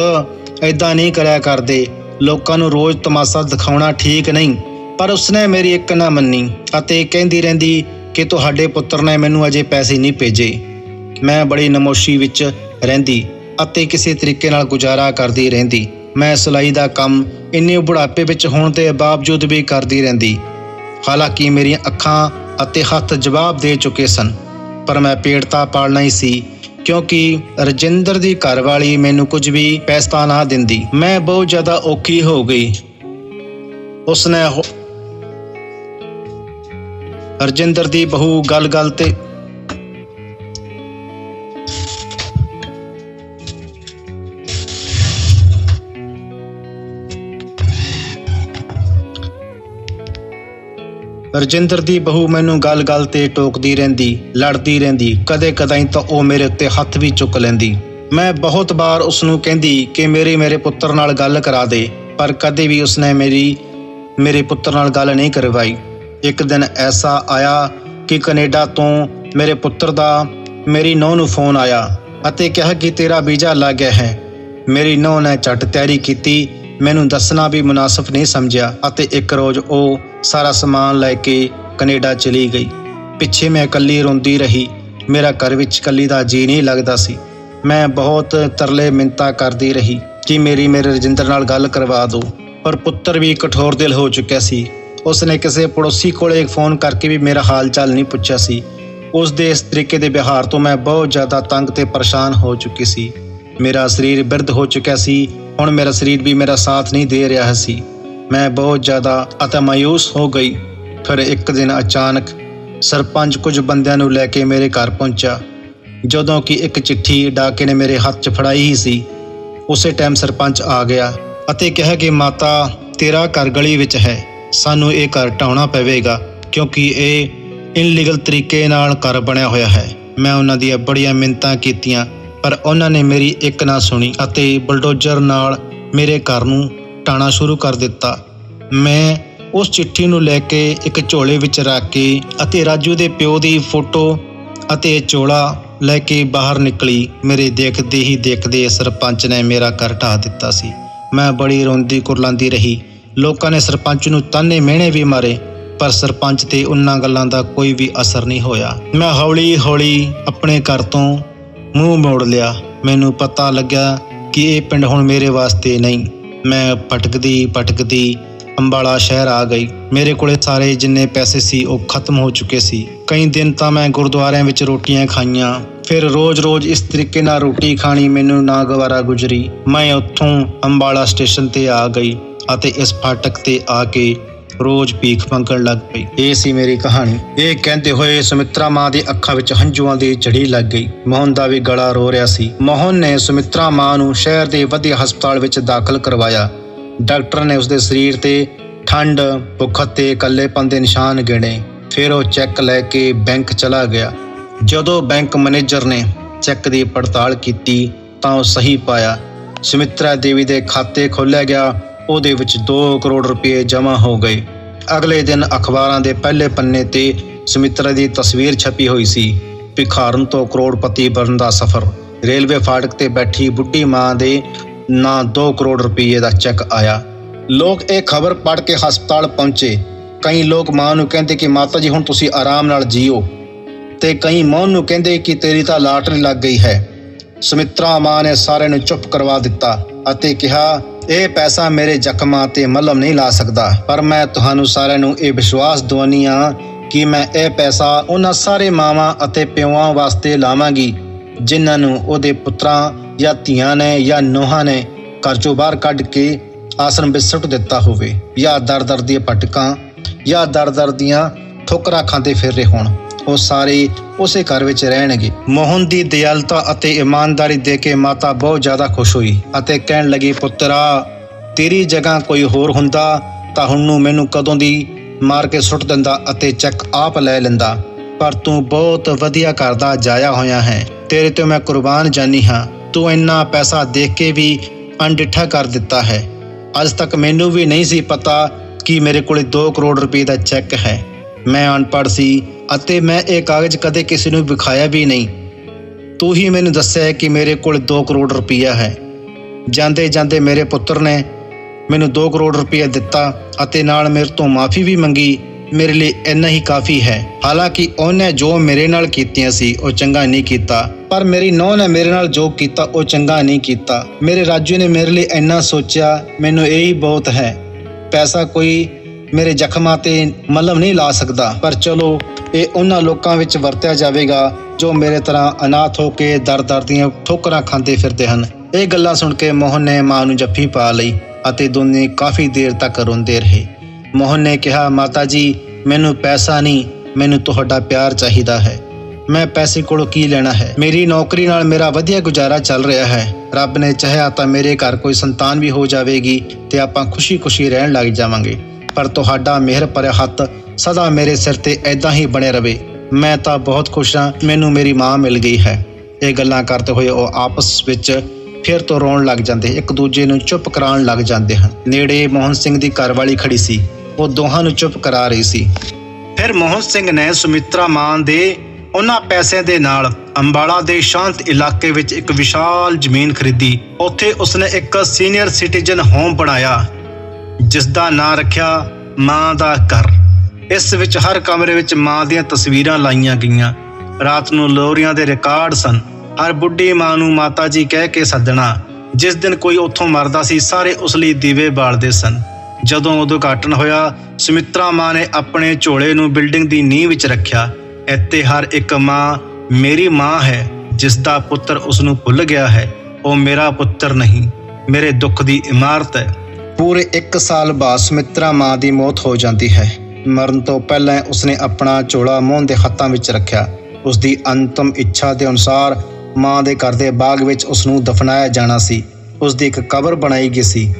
ਐਦਾਂ ਨਹੀਂ ਕਰਿਆ ਕਰਦੇ। ਲੋਕਾਂ ਨੂੰ ਰੋਜ਼ ਤਮਾਸ਼ਾ ਦਿਖਾਉਣਾ ਠੀਕ ਨਹੀਂ, ਪਰ ਉਸਨੇ ਮੇਰੀ ਇੱਕ ਨਾ ਮੰਨੀ ਅਤੇ ਕਹਿੰਦੀ ਰਹਿੰਦੀ ਕਿ ਤੁਹਾਡੇ ਪੁੱਤਰ ਨੇ ਮੈਨੂੰ ਅਜੇ ਪੈਸੇ ਨਹੀਂ ਭੇਜੇ। ਮੈਂ ਬੜੀ ਨਮੋਸ਼ੀ ਵਿੱਚ ਰਹਿੰਦੀ ਅਤੇ ਕਿਸੇ ਤਰੀਕੇ ਨਾਲ ਗੁਜ਼ਾਰਾ ਕਰਦੀ ਰਹਿੰਦੀ। ਮੈਂ ਸਿਲਾਈ ਦਾ ਕੰਮ ਇੰਨੇ ਬੁਢਾਪੇ ਵਿੱਚ ਹੋਣ ਦੇ ਬਾਵਜੂਦ ਵੀ ਕਰਦੀ ਰਹਿੰਦੀ। ਹਾਲਾਂਕਿ ਮੇਰੀਆਂ ਅੱਖਾਂ ਅਤੇ ਹੱਥ ਜਵਾਬ ਦੇ ਚੁੱਕੇ ਸਨ, ਪਰ ਮੈਂ ਪੇੜਤਾ ਪਾਲਣਾ ਹੀ ਸੀ, ਕਿਉਂਕਿ ਰਜਿੰਦਰ ਦੀ ਘਰਵਾਲੀ ਮੈਨੂੰ ਕੁਝ ਵੀ ਪੈਸਾ ਨਾ ਦਿੰਦੀ। ਮੈਂ ਬਹੁਤ ਜ਼ਿਆਦਾ ਔਖੀ ਹੋ ਗਈ। ਉਸਨੇ ਰਜਿੰਦਰ ਦੀ ਬਹੂ ਗੱਲ-ਗੱਲ ਤੇ ਰਜਿੰਦਰ ਦੀ ਬਹੂ ਮੈਨੂੰ ਗੱਲ-ਗੱਲ ਤੇ ਟੋਕਦੀ ਰਹਿੰਦੀ, ਲੜਦੀ ਰਹਿੰਦੀ, ਕਦੇ-ਕਦਾਈ ਤਾਂ ਉਹ ਮੇਰੇ ਉੱਤੇ ਹੱਥ ਵੀ ਚੁੱਕ ਲੈਂਦੀ। ਮੈਂ ਬਹੁਤ ਵਾਰ ਉਸ ਨੂੰ ਕਹਿੰਦੀ ਕਿ ਮੇਰੀ ਮੇਰੇ ਪੁੱਤਰ ਨਾਲ ਗੱਲ ਕਰਾ ਦੇ, ਪਰ ਕਦੇ ਵੀ ਉਸਨੇ ਮੇਰੀ, ਮੇਰੇ ਪੁੱਤਰ ਨਾਲ ਗੱਲ ਨਹੀਂ ਕਰਵਾਈ। ਇੱਕ ਦਿਨ ਐਸਾ ਆਇਆ ਕਿ ਕੈਨੇਡਾ ਤੋਂ ਮੇਰੇ ਪੁੱਤਰ ਦਾ ਮੇਰੀ ਨੂੰਹ ਨੂੰ ਫੋਨ ਆਇਆ ਅਤੇ ਕਿਹਾ ਕਿ ਤੇਰਾ ਵੀਜ਼ਾ ਲੱਗ ਗਿਆ ਹੈ। ਮੇਰੀ ਨੂੰਹ ਨੇ ਝਟ ਤਿਆਰੀ ਕੀਤੀ ਮੈਨੂੰ ਦੱਸਣਾ ਵੀ ਮੁਨਾਸਬ ਨਹੀਂ ਸਮਝਿਆ ਅਤੇ ਇੱਕ ਰੋਜ਼ ਉਹ ਸਾਰਾ ਸਮਾਨ ਲੈ ਕੇ ਕੈਨੇਡਾ ਚਲੀ ਗਈ। ਪਿੱਛੇ ਮੈਂ ਇਕੱਲੀ ਰੋਂਦੀ ਰਹੀ। ਮੇਰਾ ਘਰ ਵਿੱਚ ਇਕੱਲੀ ਦਾ ਜੀ ਨਹੀਂ ਲੱਗਦਾ ਸੀ। ਮੈਂ ਬਹੁਤ ਤਰਲੇ ਮਿੰਤਾ ਕਰਦੀ ਰਹੀ ਕਿ ਮੇਰੀ ਮੇਰੇ ਰਜਿੰਦਰ ਨਾਲ ਗੱਲ ਕਰਵਾ ਦਿਓ ਪਰ ਪੁੱਤਰ ਵੀ ਕਠੋਰ ਦਿਲ ਹੋ ਚੁੱਕਿਆ ਸੀ। ਉਸਨੇ ਕਿਸੇ ਪੜੋਸੀ ਕੋਲੇ ਫੋਨ ਕਰਕੇ ਵੀ ਮੇਰਾ ਹਾਲ ਚਾਲ ਨਹੀਂ ਪੁੱਛਿਆ ਸੀ। ਉਸ ਦੇ ਇਸ ਤਰੀਕੇ ਦੇ ਵਿਹਾਰ ਤੋਂ ਮੈਂ ਬਹੁਤ ਜ਼ਿਆਦਾ ਤੰਗ ਤੇ ਪਰੇਸ਼ਾਨ ਹੋ ਚੁੱਕੀ ਸੀ। ਮੇਰਾ ਸਰੀਰ ਬਿਰਧ ਹੋ ਚੁੱਕਿਆ ਸੀ ਹੁਣ ਮੇਰਾ ਸਰੀਰ ਵੀ ਮੇਰਾ ਸਾਥ ਨਹੀਂ ਦੇ ਰਿਹਾ ਸੀ। ਮੈਂ ਬਹੁਤ ਜ਼ਿਆਦਾ ਅਤੇ ਮਾਯੂਸ ਹੋ ਗਈ। ਫਿਰ ਇੱਕ ਦਿਨ ਅਚਾਨਕ ਸਰਪੰਚ ਕੁਝ ਬੰਦਿਆਂ ਨੂੰ ਲੈ ਕੇ ਮੇਰੇ ਘਰ ਪਹੁੰਚਾ ਜਦੋਂ ਕਿ ਇੱਕ ਚਿੱਠੀ ਡਾਕੇ ਨੇ ਮੇਰੇ ਹੱਥ 'ਚ ਫੜਾਈ ਹੀ ਸੀ। ਉਸੇ ਟਾਈਮ ਸਰਪੰਚ ਆ ਗਿਆ ਅਤੇ ਕਿਹਾ ਕਿ, ਮਾਤਾ, ਤੇਰਾ ਘਰ ਗਲੀ ਵਿੱਚ ਹੈ। ਸਾਨੂੰ ਇਹ ਘਰ ਢਾਉਣਾ ਪਵੇਗਾ, ਕਿਉਂਕਿ ਇਹ ਇਨਲੀਗਲ ਤਰੀਕੇ ਨਾਲ ਘਰ ਬਣਿਆ ਹੋਇਆ ਹੈ। ਮੈਂ ਉਹਨਾਂ ਦੀਆਂ ਬੜੀਆਂ ਮਿੰਨਤਾਂ ਕੀਤੀਆਂ ਪਰ ਉਹਨਾਂ ਨੇ ਮੇਰੀ ਇੱਕ ਨਾ ਸੁਣੀ ਅਤੇ ਬਲਡੋਜ਼ਰ ਨਾਲ ਮੇਰੇ ਘਰ ਨੂੰ ਢਾਣਾ ਸ਼ੁਰੂ ਕਰ ਦਿੱਤਾ। ਮੈਂ ਉਸ ਚਿੱਠੀ ਨੂੰ ਲੈ ਕੇ ਇੱਕ ਝੋਲੇ ਵਿੱਚ ਰੱਖ ਕੇ ਅਤੇ ਰਾਜੂ ਦੇ ਪਿਓ ਦੀ ਫੋਟੋ ਅਤੇ ਝੋਲਾ ਲੈ ਕੇ ਬਾਹਰ ਨਿਕਲੀ। ਮੇਰੇ ਦੇਖਦੇ ਹੀ ਦੇਖਦੇ ਸਰਪੰਚ ਨੇ ਮੇਰਾ ਘਰ ਢਾਹ ਦਿੱਤਾ ਸੀ। ਮੈਂ ਬੜੀ ਰੋਂਦੀ ਕੁਰਲਾਂਦੀ ਰਹੀ। ਲੋਕਾਂ ਨੇ ਸਰਪੰਚ ਨੂੰ ਤਾਨੇ ਮਿਹਣੇ ਵੀ ਮਾਰੇ, ਪਰ ਸਰਪੰਚ ਤੇ ਉਹਨਾਂ ਗੱਲਾਂ ਦਾ ਕੋਈ ਵੀ ਅਸਰ ਨਹੀਂ ਹੋਇਆ। ਮੈਂ ਹੌਲੀ ਹੌਲੀ ਆਪਣੇ ਘਰ ਤੋਂ ਮੂੰਹ ਮੋੜ ਲਿਆ। ਮੈਨੂੰ ਪਤਾ ਲੱਗਿਆ ਕਿ ਇਹ ਪਿੰਡ ਹੁਣ ਮੇਰੇ ਵਾਸਤੇ ਨਹੀਂ। ਮੈਂ ਭਟਕਦੀ ਭਟਕਦੀ ਅੰਬਾਲਾ ਸ਼ਹਿਰ ਆ ਗਈ। ਮੇਰੇ ਕੋਲੇ ਸਾਰੇ ਜਿੰਨੇ ਪੈਸੇ ਸੀ, ਉਹ ਖਤਮ ਹੋ ਚੁੱਕੇ ਸੀ। ਕਈ ਦਿਨ ਤਾਂ ਮੈਂ ਗੁਰਦੁਆਰਿਆਂ ਵਿੱਚ ਰੋਟੀਆਂ ਖਾਈਆਂ। ਫਿਰ ਰੋਜ਼-ਰੋਜ਼ ਇਸ ਤਰੀਕੇ ਨਾਲ ਰੋਟੀ ਖਾਣੀ ਮੈਨੂੰ ਨਾ ਗਵਾਰਾ ਗੁਜਰੀ। ਮੈਂ ਉੱਥੋਂ ਅੰਬਾਲਾ ਸਟੇਸ਼ਨ ਤੇ ਆ ਗਈ ਅਤੇ ਇਸ ਫਾਟਕ ਤੇ ਆ ਕੇ ਰੋਜ਼ ਭੀਖ ਮੰਗਣ ਲੱਗ ਪਈ। ਇਹ ਸੀ ਮੇਰੀ ਕਹਾਣੀ। ਇਹ ਕਹਿੰਦੇ ਹੋਏ ਸੁਮਿਤਰਾ ਮਾਂ ਦੀ ਅੱਖਾਂ ਵਿੱਚ ਹੰਝੂਆਂ ਦੀ ਝੜੀ ਲੱਗ ਗਈ। ਮੋਹਨ ਦਾ ਵੀ ਗਲਾ ਰੋ ਰਿਹਾ ਸੀ। ਮੋਹਨ ਨੇ ਸੁਮਿਤਰਾ ਮਾਂ ਨੂੰ ਸ਼ਹਿਰ ਦੇ ਵਧੀਆ ਹਸਪਤਾਲ ਵਿੱਚ ਦਾਖਲ ਕਰਵਾਇਆ। ਡਾਕਟਰ ਨੇ ਉਸਦੇ ਸਰੀਰ ਤੇ ਠੰਡ, ਭੁੱਖ ਤੇ ਇਕੱਲੇਪਨ ਦੇ ਨਿਸ਼ਾਨ ਗਿਣੇ। ਫਿਰ ਉਹ ਚੈੱਕ ਲੈ ਕੇ ਬੈਂਕ ਚਲਾ ਗਿਆ। ਜਦੋਂ ਬੈਂਕ ਮੈਨੇਜਰ ਨੇ ਚੈੱਕ ਦੀ ਪੜਤਾਲ ਕੀਤੀ ਤਾਂ ਉਹ ਸਹੀ ਪਾਇਆ। ਸੁਮਿਤਰਾ ਦੇਵੀ ਦੇ ਖਾਤੇ ਖੋਲ੍ਹਿਆ ਗਿਆ। ਉਹਦੇ ਵਿੱਚ 2 ਕਰੋੜ ਰੁਪਏ ਜਮ੍ਹਾਂ ਹੋ ਗਏ। ਅਗਲੇ ਦਿਨ ਅਖਬਾਰਾਂ ਦੇ ਪਹਿਲੇ ਪੰਨੇ ਤੇ ਸੁਮਿਤਰਾ ਦੀ ਤਸਵੀਰ ਛਪੀ ਹੋਈ ਸੀ, ਭਿਖਾਰਨ ਤੋਂ ਕਰੋੜਪਤੀ ਬਣਨ ਦਾ ਸਫ਼ਰ। ਰੇਲਵੇ ਫਾਟਕ ਤੇ ਬੈਠੀ ਬੁੱਢੀ ਮਾਂ ਦੇ ਨਾਂ 2 ਕਰੋੜ ਰੁਪਏ ਦਾ ਚੈੱਕ ਆਇਆ। ਲੋਕ ਇਹ ਖਬਰ ਪੜ੍ਹ ਕੇ ਹਸਪਤਾਲ ਪਹੁੰਚੇ। ਕਈ ਲੋਕ ਮਾਂ ਨੂੰ ਕਹਿੰਦੇ ਕਿ, ਮਾਤਾ ਜੀ, ਹੁਣ ਤੁਸੀਂ ਆਰਾਮ ਨਾਲ ਜੀਓ। ਤੇ ਕਈ ਮੋਹਨ ਨੂੰ ਕਹਿੰਦੇ ਕਿ, ਤੇਰੀ ਤਾਂ ਲਾਟਰੀ ਲੱਗ ਗਈ ਹੈ। ਸੁਮਿਤਰਾ ਮਾਂ ਨੇ ਸਾਰਿਆਂ ਨੂੰ ਚੁੱਪ ਕਰਵਾ ਦਿੱਤਾ ਅਤੇ ਕਿਹਾ ਇਹ ਪੈਸਾ ਮੇਰੇ ਜ਼ਖਮਾਂ ਤੇ ਮਲਮ ਨਹੀਂ ਲਾ ਸਕਦਾ, ਪਰ ਮੈਂ ਤੁਹਾਨੂੰ ਸਾਰਿਆਂ ਨੂੰ ਇਹ ਵਿਸ਼ਵਾਸ ਦਿਵਾਉਂਦੀ ਹਾਂ ਕਿ ਮੈਂ ਇਹ ਪੈਸਾ ਉਹਨਾਂ ਸਾਰੇ ਮਾਵਾਂ ਅਤੇ ਪਿਓਾਂ ਵਾਸਤੇ ਲਾਵਾਂਗੀ, ਜਿਨ੍ਹਾਂ ਨੂੰ ਉਹਦੇ ਪੁੱਤਰਾਂ ਜਾਂ ਧੀਆਂ ਨੇ ਜਾਂ ਨੋਹਾਂ ਨੇ ਘਰ ਚੋਂ ਬਾਹਰ ਕੱਢ ਕੇ ਆਸਨ ਵਿੱਚ ਸੁੱਟ ਦਿੱਤਾ ਹੋਵੇ, ਜਾਂ ਦਰ-ਦਰ ਦੀਆਂ ਭਟਕਾਂ ਜਾਂ ਦਰ-ਦਰ ਦੀਆਂ ਠੋਕਰਾਂ ਖਾਂਦੇ ਫਿਰ ਰਹੇ ਹੋਣ। ਉਹ ਸਾਰੇ ਉਸੇ ਘਰ ਵਿੱਚ ਰਹਿਣਗੇ। ਮੋਹਨ ਦੀ ਦਿਆਲਤਾ ਅਤੇ ਇਮਾਨਦਾਰੀ ਦੇ ਕੇ ਮਾਤਾ ਬਹੁਤ ਜ਼ਿਆਦਾ ਖੁਸ਼ ਹੋਈ ਅਤੇ ਕਹਿਣ ਲੱਗੀ, ਪੁੱਤਰਾ, ਤੇਰੀ ਜਗ੍ਹਾ ਕੋਈ ਹੋਰ ਹੁੰਦਾ ਤਾਂ ਹੁਣ ਨੂੰ ਮੈਨੂੰ ਕਦੋਂ ਦੀ ਮਾਰ ਕੇ ਸੁੱਟ ਦਿੰਦਾ ਅਤੇ ਚੱਕ ਆਪ ਲੈ ਲੈਂਦਾ। ਪਰ ਤੂੰ ਬਹੁਤ ਵਧੀਆ ਕਰਦਾ ਜਾਇਆ ਹੋਇਆ ਹੈ। ਤੇਰੇ ਤੇ ਮੈਂ ਕੁਰਬਾਨ ਜਾਨੀ ਹਾਂ। ਤੂੰ ਇੰਨਾ ਪੈਸਾ ਦੇਖ ਕੇ ਵੀ ਅਣਡਿੱਠਾ ਕਰ ਦਿੱਤਾ ਹੈ। ਅੱਜ ਤੱਕ ਮੈਨੂੰ ਵੀ ਨਹੀਂ ਸੀ ਪਤਾ ਕਿ ਮੇਰੇ ਕੋਲ 2 ਕਰੋੜ ਰੁਪਏ ਦਾ ਚੈੱਕ ਹੈ। ਮੈਂ ਅਨਪੜ੍ਹ ਸੀ ਅਤੇ ਮੈਂ ਇਹ ਕਾਗਜ਼ ਕਦੇ ਕਿਸੇ ਨੂੰ ਵਿਖਾਇਆ ਵੀ ਨਹੀਂ। ਤੂੰ ਹੀ ਮੈਨੂੰ ਦੱਸਿਆ ਕਿ ਮੇਰੇ ਕੋਲ 2 ਕਰੋੜ ਰੁਪਈਆ ਹੈ। ਜਾਂਦੇ ਜਾਂਦੇ ਮੇਰੇ ਪੁੱਤਰ ਨੇ ਮੈਨੂੰ 2 ਕਰੋੜ ਰੁਪਈਆ ਦਿੱਤਾ ਅਤੇ ਨਾਲ ਮੇਰੇ ਤੋਂ ਮਾਫੀ ਵੀ ਮੰਗੀ। ਮੇਰੇ ਲਈ ਇੰਨਾ ਹੀ ਕਾਫੀ ਹੈ। ਹਾਲਾਂਕਿ ਉਹਨੇ ਜੋ ਮੇਰੇ ਨਾਲ ਕੀਤੀਆਂ ਸੀ, ਉਹ ਚੰਗਾ ਨਹੀਂ ਕੀਤਾ। ਪਰ ਮੇਰੀ ਨੌਂ ਨੇ ਮੇਰੇ ਨਾਲ ਜੋ ਕੀਤਾ, ਉਹ ਚੰਗਾ ਨਹੀਂ ਕੀਤਾ। ਮੇਰੇ ਰਾਜੂ ਨੇ ਮੇਰੇ ਲਈ ਇੰਨਾ ਸੋਚਿਆ, ਮੈਨੂੰ ਇਹ ਹੀ ਬਹੁਤ ਹੈ। ਪੈਸਾ ਕੋਈ ਮੇਰੇ ਜ਼ਖਮਾਂ ਤੇ ਮਲਮ ਨਹੀਂ ਲਾ ਸਕਦਾ। ਪਰ ਚਲੋ ਇਹ ਉਹਨਾਂ ਲੋਕਾਂ ਵਿੱਚ ਵਰਤਿਆ ਜਾਵੇਗਾ ਜੋ ਮੇਰੇ ਤਰ੍ਹਾਂ ਅਨਾਥ ਹੋ ਕੇ ਦਰ-ਦਰ ਦੀਆਂ ਠੋਕਰਾਂ ਖਾਂਦੇ ਫਿਰਦੇ ਹਨ। ਇਹ ਗੱਲਾਂ ਸੁਣ ਕੇ ਮੋਹਨ ਨੇ ਮਾਂ ਨੂੰ ਜੱਫੀ ਪਾ ਲਈ ਅਤੇ ਦੋਨੇ ਕਾਫੀ ਦੇਰ ਤੱਕ ਰੋਂਦੇ ਰਹੇ। ਮੋਹਨ ਨੇ ਕਿਹਾ, ਮਾਤਾ ਜੀ, ਮੈਨੂੰ ਪੈਸਾ ਨਹੀਂ, ਮੈਨੂੰ ਤੁਹਾਡਾ ਪਿਆਰ ਚਾਹੀਦਾ ਹੈ। ਮੈਂ ਪੈਸੇ ਕੋਲੋਂ ਕੀ ਲੈਣਾ ਹੈ? ਮੇਰੀ ਨੌਕਰੀ ਨਾਲ ਮੇਰਾ ਵਧੀਆ ਗੁਜ਼ਾਰਾ ਚੱਲ ਰਿਹਾ ਹੈ। ਰੱਬ ਨੇ ਚਾਹਿਆ ਤਾਂ ਮੇਰੇ ਘਰ ਕੋਈ ਸੰਤਾਨ ਵੀ ਹੋ ਜਾਵੇਗੀ ਤੇ ਆਪਾਂ ਖੁਸ਼ੀ-ਖੁਸ਼ੀ ਰਹਿਣ ਲੱਗ ਜਾਵਾਂਗੇ। ਪਰ ਤੁਹਾਡਾ ਮਿਹਰ ਭਰਿਆ ਹੱਥ ਸਦਾ ਮੇਰੇ ਸਿਰ ਤੇ ਐਦਾਂ ਹੀ ਬਣੇ ਰਵੇ। ਮੈਂ ਤਾਂ ਬਹੁਤ ਖੁਸ਼ ਹਾਂ, ਮੈਨੂੰ ਮੇਰੀ ਮਾਂ ਮਿਲ ਗਈ ਹੈ। ਇਹ ਗੱਲਾਂ ਕਰਦੇ ਹੋਏ ਉਹ ਆਪਸ ਵਿੱਚ ਫਿਰ ਤੋਂ ਰੋਣ ਲੱਗ ਜਾਂਦੇ, ਇੱਕ ਦੂਜੇ ਨੂੰ ਚੁੱਪ ਕਰਾਉਣ ਲੱਗ ਜਾਂਦੇ ਹਨ। ਨੇੜੇ ਮੋਹਨ ਸਿੰਘ ਦੀ ਘਰਵਾਲੀ ਖੜੀ ਸੀ। ਉਹ ਦੋਹਾਂ ਨੂੰ ਚੁੱਪ ਕਰਾ ਰਹੀ ਸੀ। ਫਿਰ ਮੋਹਨ ਸਿੰਘ ਨੇ ਸੁਮਿਤਰਾ ਮਾਨ ਦੇ ਉਹਨਾਂ ਪੈਸਿਆਂ ਦੇ ਨਾਲ ਅੰਬਾਲਾ ਦੇ ਸ਼ਾਂਤ ਇਲਾਕੇ ਵਿੱਚ ਇੱਕ ਵਿਸ਼ਾਲ ਜ਼ਮੀਨ ਖਰੀਦੀ। ਉੱਥੇ ਉਸਨੇ ਇੱਕ ਸੀਨੀਅਰ ਸਿਟੀਜ਼ਨ ਹੋਮ ਬਣਾਇਆ ਜਿਸ ਦਾ ਨਾਂ ਰੱਖਿਆ ਮਾਂ ਦਾ ਘਰ। ਇਸ ਵਿੱਚ ਹਰ ਕਮਰੇ ਵਿੱਚ ਮਾਂ ਦੀਆਂ ਤਸਵੀਰਾਂ ਲਾਈਆਂ ਗਈਆਂ। ਰਾਤ ਨੂੰ ਲੋਰੀਆਂ ਦੇ ਰਿਕਾਰਡ ਸਨ। ਹਰ ਬੁੱਢੀ ਮਾਂ ਨੂੰ ਮਾਤਾ ਜੀ ਕਹਿ ਕੇ ਸੱਦਣਾ, ਜਿਸ ਦਿਨ ਕੋਈ ਉੱਥੋਂ ਮਰਦਾ ਸੀ, ਸਾਰੇ ਉਸ ਲਈ ਦੀਵੇ ਬਾਲਦੇ ਸਨ। ਜਦੋਂ ਉਦਘਾਟਨ ਹੋਇਆ, ਸੁਮਿਤਰਾ ਮਾਂ ਨੇ ਆਪਣੇ ਝੋਲੇ ਨੂੰ ਬਿਲਡਿੰਗ ਦੀ ਨੀਂਹ ਵਿੱਚ ਰੱਖਿਆ। ਇੱਥੇ ਹਰ ਇੱਕ ਮਾਂ, ਮੇਰੀ ਮਾਂ ਹੈ, ਜਿਸ ਦਾ ਪੁੱਤਰ ਉਸ ਨੂੰ ਭੁੱਲ ਗਿਆ ਹੈ, ਉਹ ਮੇਰਾ ਪੁੱਤਰ ਨਹੀਂ, ਮੇਰੇ ਦੁੱਖ ਦੀ ਇਮਾਰਤ ਹੈ। ਪੂਰੇ 1 ਸਾਲ ਬਾਅਦ ਸੁਮਿਤਰਾ ਮਾਂ ਦੀ ਮੌਤ ਹੋ ਜਾਂਦੀ ਹੈ। ਮਰਨ ਤੋਂ ਪਹਿਲਾਂ ਉਸਨੇ ਆਪਣਾ ਝੋਲਾ ਮੋਹਨ ਦੇ ਹੱਥਾਂ ਵਿੱਚ ਰੱਖਿਆ। ਉਸ ਦੀ ਅੰਤਮ ਇੱਛਾ ਦੇ ਅਨੁਸਾਰ ਮਾਂ ਦੇ ਘਰ ਦੇ ਬਾਗ ਵਿੱਚ ਉਸ ਨੂੰ ਦਫਨਾਇਆ ਜਾਣਾ ਸੀ। ਉਸ ਦੀ ਇੱਕ ਕਬਰ ਬਣਾਈ ਗਈ ਸੀ।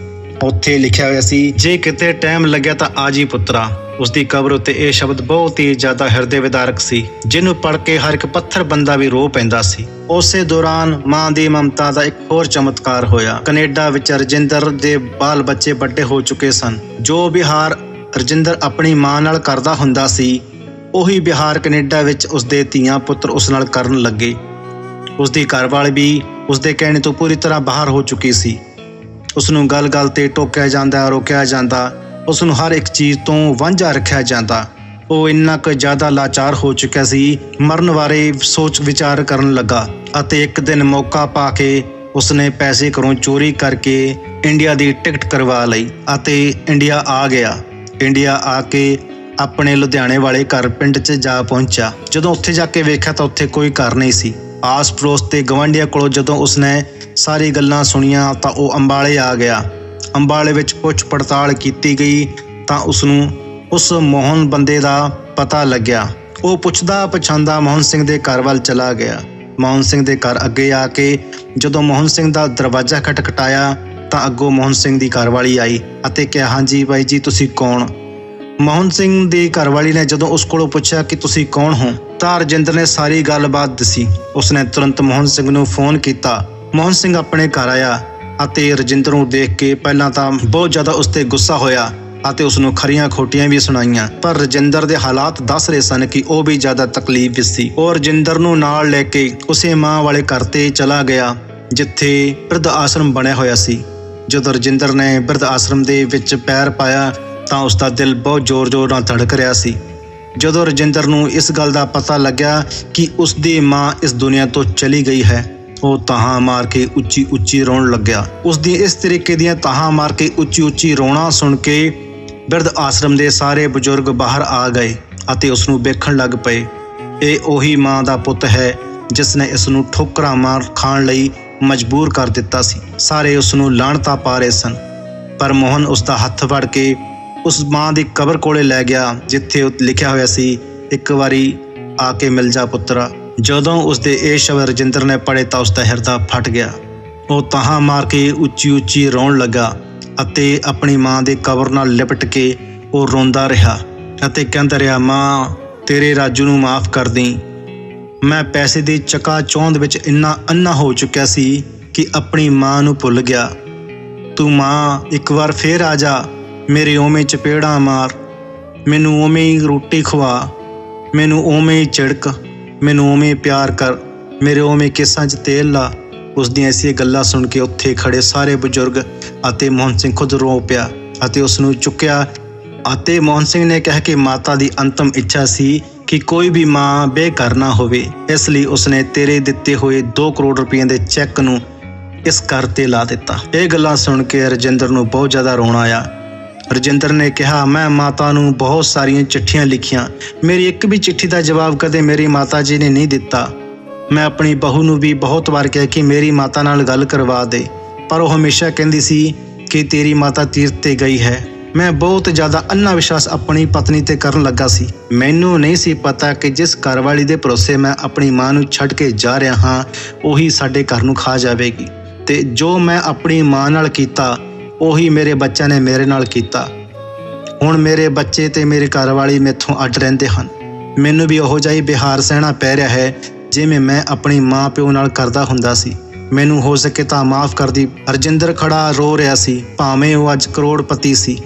ਉੱਥੇ ਲਿਖਿਆ ਹੋਇਆ ਸੀ, ਜੇ ਕਿਤੇ ਟਾਈਮ ਲੱਗਿਆ ਤਾਂ ਆਜੀ ਪੁੱਤਰਾ। ਉਸ ਦੀ ਕਬਰ ਉੱਤੇ ਇਹ ਸ਼ਬਦ ਬਹੁਤ ਹੀ ਜ਼ਿਆਦਾ ਹਿਰਦੇ ਵਿਦਾਰਕ ਸੀ, ਜਿਹਨੂੰ ਪੜ੍ਹ ਕੇ ਹਰ ਇੱਕ ਪੱਥਰ ਬੰਦਾ ਵੀ ਰੋ ਪੈਂਦਾ ਸੀ। ਉਸੇ ਦੌਰਾਨ ਮਾਂ ਦੀ ਮਮਤਾ ਦਾ ਇੱਕ ਹੋਰ ਚਮਤਕਾਰ ਹੋਇਆ। ਕੈਨੇਡਾ ਵਿੱਚ ਰਜਿੰਦਰ ਦੇ ਬਾਲ ਬੱਚੇ ਵੱਡੇ ਹੋ ਚੁੱਕੇ ਸਨ। ਜੋ ਬਿਹਾਰ ਰਜਿੰਦਰ ਆਪਣੀ ਮਾਂ ਨਾਲ ਕਰਦਾ ਹੁੰਦਾ ਸੀ। ਉਹੀ ਬਿਹਾਰ, ਕੈਨੇਡਾ ਵਿੱਚ ਉਸਦੇ ਧੀਆਂ ਪੁੱਤਰ ਉਸ ਨਾਲ ਕਰਨ ਲੱਗੇ। ਉਸਦੀ ਘਰਵਾਲੀ ਵੀ ਉਸਦੇ ਕਹਿਣੇ ਤੋਂ ਪੂਰੀ ਤਰ੍ਹਾਂ ਬਾਹਰ ਹੋ ਚੁੱਕੀ ਸੀ। ਉਸ ਨੂੰ ਗੱਲ-ਗੱਲ ਤੇ ਟੋਕਿਆ ਜਾਂਦਾ, ਰੋਕਿਆ ਜਾਂਦਾ। ਉਸ ਨੂੰ ਹਰ ਇੱਕ ਚੀਜ਼ ਤੋਂ ਵਾਂਝਾ ਰੱਖਿਆ ਜਾਂਦਾ। ਉਹ ਇੰਨਾ ਕੁ ਜ਼ਿਆਦਾ ਲਾਚਾਰ ਹੋ ਚੁੱਕਿਆ ਸੀ, ਮਰਨ ਬਾਰੇ ਸੋਚ ਵਿਚਾਰ ਕਰਨ ਲੱਗਾ ਅਤੇ ਇੱਕ ਦਿਨ ਮੌਕਾ ਪਾ ਕੇ ਉਸਨੇ ਪੈਸੇ ਘਰੋਂ ਚੋਰੀ ਕਰਕੇ ਇੰਡੀਆ ਦੀ ਟਿਕਟ ਕਰਵਾ ਲਈ ਅਤੇ ਇੰਡੀਆ ਆ ਗਿਆ। ਇੰਡੀਆ ਆ ਕੇ ਆਪਣੇ ਲੁਧਿਆਣੇ ਵਾਲੇ ਘਰ ਪਿੰਡ 'ਚ ਜਾ ਪਹੁੰਚਿਆ। ਜਦੋਂ ਉੱਥੇ ਜਾ ਕੇ ਵੇਖਿਆ ਤਾਂ ਉੱਥੇ ਕੋਈ ਘਰ ਨਹੀਂ ਸੀ। ਆਸ ਪੜੋਸ ਤੇ ਗਵਾਂਢੀਆਂ ਕੋਲੋਂ ਜਦੋਂ ਉਸਨੇ ਸਾਰੀ ਗੱਲਾਂ ਸੁਣੀਆਂ ਤਾਂ ਉਹ ਅੰਬਾਲੇ ਆ ਗਿਆ। ਅੰਬਾਲੇ ਵਿੱਚ ਪੁੱਛ ਪੜਤਾਲ ਕੀਤੀ ਗਈ ਤਾਂ ਉਸ ਨੂੰ ਉਸ ਮੋਹਨ ਬੰਦੇ ਦਾ ਪਤਾ ਲੱਗਿਆ। ਉਹ ਪੁੱਛਦਾ ਪਛਾਂਦਾ ਮੋਹਨ ਸਿੰਘ ਦੇ ਘਰ ਵੱਲ ਚਲਾ ਗਿਆ। ਮੋਹਨ ਸਿੰਘ ਦੇ ਘਰ ਅੱਗੇ ਆ ਕੇ ਜਦੋਂ ਮੋਹਨ ਸਿੰਘ ਦਾ ਦਰਵਾਜ਼ਾ ਖਟਖਟਾਇਆ ਤਾਂ ਅੱਗੋਂ ਮੋਹਨ ਸਿੰਘ ਦੀ ਘਰਵਾਲੀ ਆਈ ਅਤੇ ਕਿਹਾ, ਹਾਂਜੀ ਬਾਈ ਜੀ, ਤੁਸੀਂ ਕੌਣ? ਮੋਹਨ ਸਿੰਘ ਦੀ ਘਰਵਾਲੀ ਨੇ ਜਦੋਂ ਉਸ ਕੋਲੋਂ ਪੁੱਛਿਆ ਕਿ ਤੁਸੀਂ ਕੌਣ ਹੋ, ਤਾਂ ਰਜਿੰਦਰ ਨੇ ਸਾਰੀ ਗੱਲਬਾਤ ਦੱਸੀ। ਉਸਨੇ ਤੁਰੰਤ ਮੋਹਨ ਸਿੰਘ ਨੂੰ ਫੋਨ ਕੀਤਾ। ਮੋਹਨ ਸਿੰਘ ਆਪਣੇ ਘਰ ਆਇਆ ਅਤੇ ਰਜਿੰਦਰ ਨੂੰ ਦੇਖ ਕੇ ਪਹਿਲਾਂ ਤਾਂ ਬਹੁਤ ਜ਼ਿਆਦਾ ਉਸ ਤੇ ਗੁੱਸਾ ਹੋਇਆ ਅਤੇ ਉਸ ਨੂੰ ਖਰੀਆਂ ਖੋਟੀਆਂ ਵੀ ਸੁਣਾਈਆਂ। ਪਰ ਰਜਿੰਦਰ ਦੇ ਹਾਲਾਤ ਦੱਸ ਰਹੇ ਸਨ ਕਿ ਉਹ ਵੀ ਜ਼ਿਆਦਾ ਤਕਲੀਫ ਵਿੱਚ ਸੀ। ਉਹ ਰਜਿੰਦਰ ਨੂੰ ਨਾਲ ਲੈ ਕੇ ਉਸੇ ਮਾਂ ਵਾਲੇ ਘਰ ਤੇ ਚਲਾ ਗਿਆ, ਜਿੱਥੇ ਬਿਰਧ ਆਸ਼ਰਮ ਬਣਿਆ ਹੋਇਆ ਸੀ। ਜਦੋਂ ਰਜਿੰਦਰ ਨੇ ਬਿਰਧ ਆਸ਼ਰਮ ਦੇ ਵਿੱਚ ਪੈਰ ਪਾਇਆ ਤਾਂ ਉਸ ਦਾ ਦਿਲ ਬਹੁਤ ਜ਼ੋਰ-ਜ਼ੋਰ ਨਾਲ ਧੜਕ ਰਿਹਾ ਸੀ। ਜਦੋਂ ਰਜਿੰਦਰ ਨੂੰ ਇਸ ਗੱਲ ਦਾ ਪਤਾ ਲੱਗਿਆ ਕਿ ਉਸ ਦੀ ਮਾਂ ਇਸ ਦੁਨੀਆ ਤੋਂ ਚਲੀ ਗਈ ਹੈ, ਉਹ ਤਾਹਾਂ ਮਾਰ ਕੇ ਉੱਚੀ ਉੱਚੀ ਰੋਣ ਲੱਗਿਆ। ਉਸ ਦੀ ਇਸ ਤਰੀਕੇ ਦੀਆਂ ਤਾਹਾਂ ਮਾਰ ਕੇ ਉੱਚੀ ਉੱਚੀ ਰੋਣਾ ਸੁਣ ਕੇ ਬਿਰਧ ਆਸ਼ਰਮ ਦੇ ਸਾਰੇ ਬਜ਼ੁਰਗ ਬਾਹਰ ਆ ਗਏ ਅਤੇ ਉਸ ਨੂੰ ਵੇਖਣ ਲੱਗ ਪਏ। ਇਹ ਉਹੀ ਮਾਂ ਦਾ ਪੁੱਤ ਹੈ, ਜਿਸ ਨੇ ਇਸ ਨੂੰ ਠੋਕਰਾਂ ਮਾਰ ਖਾਣ ਲਈ ਮਜਬੂਰ ਕਰ ਦਿੱਤਾ ਸੀ। ਸਾਰੇ ਉਸ ਨੂੰ ਲਾਣਤਾ ਪਾ ਰਹੇ ਸਨ, ਪਰ ਮੋਹਨ ਉਸ ਦਾ ਹੱਥ ਫੜ ਕੇ ਉਸ ਮਾਂ ਦੀ ਕਬਰ ਕੋਲੇ ਲੈ ਗਿਆ, ਜਿੱਥੇ ਲਿਖਿਆ ਹੋਇਆ ਸੀ, ਇੱਕ ਵਾਰੀ ਆ ਕੇ ਮਿਲ ਜਾ ਪੁੱਤਰਾ। ਜਦੋਂ ਉਸ ਦੇ ਇਹ ਸ਼ਬਦ ਰਜਿੰਦਰ ਨੇ ਪੜ੍ਹੇ ਤਾਂ ਉਸ ਦਾ ਹਿਰਦਾ ਫਟ ਗਿਆ। ਉਹ ਤਾਹਾਂ ਮਾਰ ਕੇ ਉੱਚੀ ਉੱਚੀ ਰੋਣ ਲੱਗਾ ਅਤੇ ਆਪਣੀ ਮਾਂ ਦੇ ਕਬਰ ਨਾਲ ਲਿਪਟ ਕੇ ਉਹ ਰੋਂਦਾ ਰਿਹਾ ਅਤੇ ਕਹਿੰਦਾ ਰਿਹਾ, ਮਾਂ, ਤੇਰੇ ਰਾਜੂ ਨੂੰ ਮਾਫ ਕਰ ਦੇਈਂ। ਮੈਂ ਪੈਸੇ ਦੀ ਚਕਾ ਚੌਂਦ ਵਿੱਚ ਇੰਨਾ ਅੰਨਾ ਹੋ ਚੁੱਕਿਆ ਸੀ ਕਿ ਆਪਣੀ ਮਾਂ ਨੂੰ ਭੁੱਲ ਗਿਆ। ਤੂੰ ਮਾਂ, ਇੱਕ ਵਾਰ ਫੇਰ ਆ ਜਾ, ਮੇਰੇ ਓਵੇਂ ਚਪੇੜਾਂ ਮਾਰ। ਮੈਨੂੰ ਓਵੇਂ ਹੀ ਰੋਟੀ ਖਵਾ, ਮੈਨੂੰ ਓਵੇਂ ਹੀ ਝਿੜਕ, ਮੈਨੂੰ ਓਵੇਂ ਪਿਆਰ ਕਰ, ਮੇਰੇ ਓਵੇਂ ਕੇਸਾਂ 'ਚ ਤੇਲ ਲਾ। ਉਸ ਦੀਆਂ ਐਸੀਆਂ ਗੱਲਾਂ ਸੁਣ ਕੇ ਉੱਥੇ ਖੜੇ ਸਾਰੇ ਬਜ਼ੁਰਗ ਅਤੇ ਮੋਹਨ ਸਿੰਘ ਖੁਦ ਰੋ ਪਿਆ ਅਤੇ ਉਸ ਨੂੰ ਚੁੱਕਿਆ ਅਤੇ ਮੋਹਨ ਸਿੰਘ ਨੇ ਕਿਹਾ ਕਿ ਮਾਤਾ ਦੀ ਅੰਤਮ ਇੱਛਾ ਸੀ ਕਿ ਕੋਈ ਵੀ ਮਾਂ ਬੇਘਰ ਨਾ ਹੋਵੇ, ਇਸ ਲਈ ਉਸਨੇ ਤੇਰੇ ਦਿੱਤੇ ਹੋਏ 2 ਕਰੋੜ ਰੁਪਏ ਦੇ ਚੈੱਕ ਨੂੰ ਇਸ ਘਰ ਤੇ ਲਾ ਦਿੱਤਾ। ਇਹ ਗੱਲਾਂ ਸੁਣ ਕੇ ਰਜਿੰਦਰ ਨੂੰ ਬਹੁਤ ਜ਼ਿਆਦਾ ਰੋਣਾ ਆਇਆ। ਰਜਿੰਦਰ ਨੇ ਕਿਹਾ, ਮੈਂ ਮਾਤਾ ਨੂੰ ਬਹੁਤ ਸਾਰੀਆਂ ਚਿੱਠੀਆਂ ਲਿਖੀਆਂ। ਮੇਰੀ ਇੱਕ ਵੀ ਚਿੱਠੀ ਦਾ ਜਵਾਬ ਕਦੇ ਮੇਰੀ ਮਾਤਾ ਜੀ ਨੇ ਨਹੀਂ ਦਿੱਤਾ। ਮੈਂ ਆਪਣੀ ਬਹੂ ਨੂੰ ਵੀ ਬਹੁਤ ਵਾਰ ਕਿਹਾ ਕਿ ਮੇਰੀ ਮਾਤਾ ਨਾਲ ਗੱਲ ਕਰਵਾ ਦੇ। ਪਰ ਉਹ ਹਮੇਸ਼ਾ ਕਹਿੰਦੀ ਸੀ ਕਿ ਤੇਰੀ ਮਾਤਾ ਤੀਰਥ ਤੇ ਗਈ ਹੈ। ਮੈਂ ਬਹੁਤ ਜ਼ਿਆਦਾ ਅੰਨਾ ਵਿਸ਼ਵਾਸ ਆਪਣੀ ਪਤਨੀ ਤੇ ਕਰਨ ਲੱਗਾ ਸੀ। ਮੈਨੂੰ ਨਹੀਂ ਸੀ ਪਤਾ ਕਿ ਜਿਸ ਘਰਵਾਲੀ ਦੇ ਭਰੋਸੇ ਮੈਂ ਆਪਣੀ ਮਾਂ ਨੂੰ ਛੱਡ ਕੇ ਜਾ ਰਿਹਾ ਹਾਂ, ਉਹੀ ਸਾਡੇ ਘਰ ਨੂੰ ਖਾ ਜਾਵੇਗੀ। ਤੇ ਜੋ ਮੈਂ ਆਪਣੀ ਮਾਂ ਨਾਲ ਕੀਤਾ, ਉਹੀ ਮੇਰੇ ਬੱਚਿਆਂ ਨੇ ਮੇਰੇ ਨਾਲ ਕੀਤਾ। ਹੁਣ ਮੇਰੇ ਬੱਚੇ ਤੇ ਮੇਰੇ ਘਰਵਾਲੀ ਮੇਥੋਂ ਅੱਡ ਰਹਿੰਦੇ ਹਨ। ਮੈਨੂੰ ਵੀ ਉਹੋ ਜਿਹਾ ਹੀ ਬਿਹਾਰ ਸਹਿਣਾ ਪੈ ਰਿਹਾ ਹੈ, ਜਿਵੇਂ ਮੈਂ ਆਪਣੀ ਮਾਂ ਪਿਓ ਨਾਲ ਕਰਦਾ ਹੁੰਦਾ ਸੀ। ਮੈਨੂੰ ਹੋ ਸਕੇ ਤਾਂ ਮਾਫ ਕਰ ਦੀ ਅਰਜਿੰਦਰ ਖੜਾ ਰੋ ਰਿਹਾ ਸੀ, ਭਾਵੇਂ ਉਹ ਅੱਜ ਕਰੋੜਪਤੀ ਸੀ।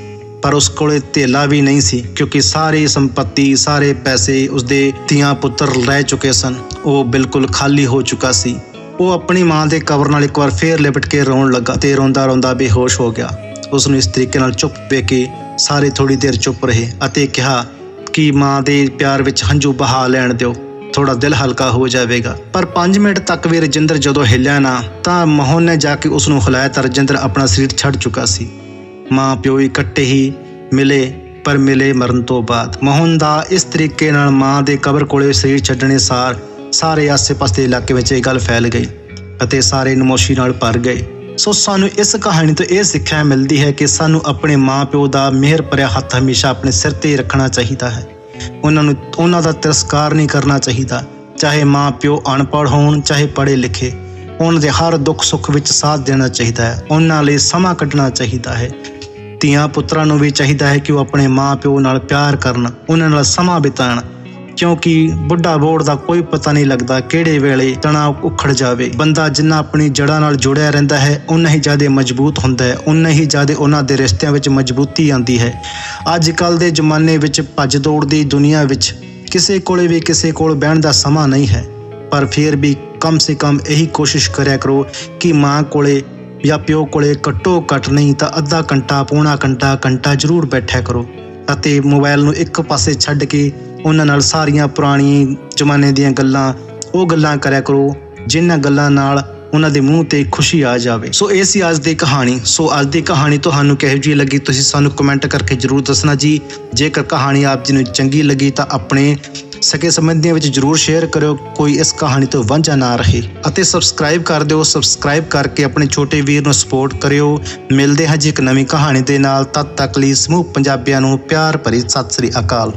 ਪਰ ਉਸ ਕੋਲੇ ਧੇਲਾ ਵੀ ਨਹੀਂ ਸੀ, ਕਿਉਂਕਿ ਸਾਰੀ ਸੰਪਤੀ, ਸਾਰੇ ਪੈਸੇ ਉਸਦੇ ਧੀਆਂ ਪੁੱਤਰ ਰਹਿ ਚੁੱਕੇ ਸਨ। ਉਹ ਬਿਲਕੁਲ ਖਾਲੀ ਹੋ ਚੁੱਕਾ ਸੀ। ਉਹ ਆਪਣੀ ਮਾਂ ਦੇ ਕਬਰ ਨਾਲ ਇੱਕ ਵਾਰ ਫੇਰ ਲਿਪਟ ਕੇ ਰੋਣ ਲੱਗਾ ਤੇ ਰੋਂਦਾ ਰੋਂਦਾ ਬੇਹੋਸ਼ ਹੋ ਗਿਆ। ਉਸ ਨੂੰ ਇਸ ਤਰੀਕੇ ਨਾਲ ਚੁੱਪ ਵੇ ਕੇ ਸਾਰੇ ਥੋੜੀ ਦੇਰ ਚੁੱਪ ਰਹੇ ਅਤੇ ਕਿਹਾ, ਕਿ ਮਾਂ ਦੇ ਪਿਆਰ ਵਿੱਚ ਹੰਝੂ ਬਹਾ ਲੈਣ ਦਿਓ? ਥੋੜਾ ਦਿਲ ਹਲਕਾ ਹੋ ਜਾਵੇਗਾ। ਪਰ 5 ਮਿੰਟ ਤੱਕ ਵੀ ਰਜਿੰਦਰ ਜਦੋਂ ਹਿੱਲਿਆ ਨਾ, ਤਾਂ ਮੋਹਨ ਨੇ ਜਾ ਕੇ ਉਸ ਨੂੰ ਹਿਲਾਇਆ ਤਾਂ ਰਜਿੰਦਰ ਆਪਣਾ ਸਰੀਰ ਛੱਡ ਚੁੱਕਾ ਸੀ। ਮਾਂ ਪਿਓ ਇਕੱਠੇ ਹੀ ਮਿਲੇ, ਪਰ ਮਿਲੇ ਮਰਨ ਤੋਂ ਬਾਅਦ। ਮੋਹਨ ਦਾ ਇਸ ਤਰੀਕੇ ਨਾਲ ਮਾਂ ਦੇ ਕਬਰ ਕੋਲੇ ਸਰੀਰ ਛੱਡਣੇ ਸਾਰ ਸਾਰੇ ਆਸ-ਪਾਸੇ ਦੇ ਇਲਾਕੇ ਵਿੱਚ ਇਹ ਗੱਲ ਫੈਲ ਗਈ ਅਤੇ ਸਾਰੇ ਨਮੋਸ਼ੀ ਨਾਲ ਭਰ ਗਏ। ਸੋ ਸਾਨੂੰ ਇਸ ਕਹਾਣੀ ਤੋਂ ਇਹ ਸਿੱਖਿਆ ਮਿਲਦੀ ਹੈ ਕਿ ਸਾਨੂੰ ਆਪਣੇ ਮਾਂ-ਪਿਓ ਦਾ ਮਿਹਰ ਭਰਿਆ ਹੱਥ ਹਮੇਸ਼ਾ ਆਪਣੇ ਸਿਰ ਤੇ ਰੱਖਣਾ ਚਾਹੀਦਾ ਹੈ। ਉਹਨਾਂ ਨੂੰ, ਉਹਨਾਂ ਦਾ ਤਿਰਸਕਾਰ ਨਹੀਂ ਕਰਨਾ ਚਾਹੀਦਾ। ਚਾਹੇ ਮਾਂ-ਪਿਓ ਅਨਪੜ੍ਹ ਹੋਣ, ਚਾਹੇ ਪੜ੍ਹੇ ਲਿਖੇ ਉਹਨਾਂ ਦੇ ਹਰ ਦੁੱਖ ਸੁੱਖ ਵਿੱਚ ਸਾਥ ਦੇਣਾ ਚਾਹੀਦਾ ਹੈ। ਉਹਨਾਂ ਲਈ ਸਮਾਂ ਕੱਢਣਾ ਚਾਹੀਦਾ ਹੈ। ਧੀਆਂ ਪੁੱਤਰਾਂ ਨੂੰ ਵੀ ਚਾਹੀਦਾ ਹੈ ਕਿ ਉਹ ਆਪਣੇ ਮਾਂ-ਪਿਓ ਨਾਲ ਪਿਆਰ ਕਰਨ, ਉਹਨਾਂ ਨਾਲ ਸਮਾਂ ਬਿਤਾਉਣ ਕਿਉਂਕਿ ਬੁੱਢਾ ਬੋੜ ਦਾ ਕੋਈ ਪਤਾ ਨਹੀਂ ਲੱਗਦਾ ਕਿਹੜੇ ਵੇਲੇ ਤਣਾਅ ਉਖੜ ਜਾਵੇ। ਬੰਦਾ ਜਿੰਨਾ ਆਪਣੀ ਜੜ੍ਹਾਂ ਨਾਲ ਜੁੜਿਆ ਰਹਿੰਦਾ ਹੈ ਉਨਾ ਹੀ ਜ਼ਿਆਦਾ ਮਜ਼ਬੂਤ ਹੁੰਦਾ ਹੈ ਉਨਾ ਹੀ ਜ਼ਿਆਦਾ ਉਹਨਾਂ ਦੇ ਰਿਸ਼ਤਿਆਂ ਵਿੱਚ ਮਜ਼ਬੂਤੀ ਆਉਂਦੀ ਹੈ। ਅੱਜ ਕੱਲ ਦੇ ਜ਼ਮਾਨੇ ਵਿੱਚ ਭੱਜ ਦੌੜ ਦੀ ਦੁਨੀਆ ਵਿੱਚ ਕਿਸੇ ਕੋਲੇ ਵੀ ਕਿਸੇ ਕੋਲ ਬਹਿਣ ਦਾ ਸਮਾਂ ਨਹੀਂ ਹੈ। ਪਰ ਫਿਰ ਵੀ ਕਮ ਸੇ ਕਮ ਇਹੀ ਕੋਸ਼ਿਸ਼ ਕਰਿਆ ਕਰੋ ਕਿ ਮਾਂ ਕੋਲੇ ਜਾਂ ਪਿਓ ਕੋਲੇ ਘੱਟੋ ਘੱਟ ਨਹੀਂ ਤਾਂ ਅੱਧਾ ਘੰਟਾ, ਪੌਣਾ ਘੰਟਾ ਘੰਟਾ ਜ਼ਰੂਰ ਬੈਠਿਆ ਕਰੋ। ਅਤੇ ਮੋਬਾਈਲ ਨੂੰ ਇੱਕ ਪਾਸੇ ਛੱਡ ਕੇ ਉਹਨਾਂ ਨਾਲ ਸਾਰੀਆਂ ਪੁਰਾਣੀ ਜ਼ਮਾਨੇ ਦੀਆਂ ਗੱਲਾਂ, ਉਹ ਗੱਲਾਂ ਕਰਿਆ ਕਰੋ, ਜਿਨ੍ਹਾਂ ਗੱਲਾਂ ਨਾਲ ਉਹਨਾਂ ਦੇ ਮੂੰਹ ਤੇ ਖੁਸ਼ੀ ਆ ਜਾਵੇ। ਸੋ ਇਹ ਸੀ ਅੱਜ ਦੀ ਕਹਾਣੀ। ਸੋ ਅੱਜ ਦੀ ਕਹਾਣੀ ਤੁਹਾਨੂੰ ਕਿਹੋ ਜਿਹੀ ਲੱਗੀ, ਤੁਸੀਂ ਸਾਨੂੰ ਕਮੈਂਟ ਕਰਕੇ ਜਰੂਰ ਦੱਸਣਾ ਜੀ। ਜੇਕਰ ਕਹਾਣੀ ਆਪ ਜੀ ਨੂੰ ਚੰਗੀ ਲੱਗੀ ਤਾਂ ਆਪਣੇ ਸਕੇ ਸੰਬੰਧੀਆਂ ਵਿੱਚ ਜਰੂਰ ਸ਼ੇਅਰ ਕਰਿਓ। ਕੋਈ ਇਸ ਕਹਾਣੀ ਤੋਂ ਵਾਂਝਾ ਨਾ ਰਹੇ। ਅਤੇ ਸਬਸਕ੍ਰਾਈਬ ਕਰ ਦਿਓ। ਸਬਸਕ੍ਰਾਈਬ ਕਰਕੇ ਆਪਣੇ ਛੋਟੇ ਵੀਰ ਨੂੰ ਸਪੋਰਟ ਕਰਿਓ। ਮਿਲਦੇ ਹਾਂ ਜੀ ਇੱਕ ਨਵੀਂ ਕਹਾਣੀ ਦੇ ਨਾਲ। ਤਦ ਤੱਕ ਲਈ ਸਮੂਹ ਪੰਜਾਬੀਆਂ ਨੂੰ ਪਿਆਰ ਭਰੀ ਸਤਿ ਸ੍ਰੀ ਅਕਾਲ।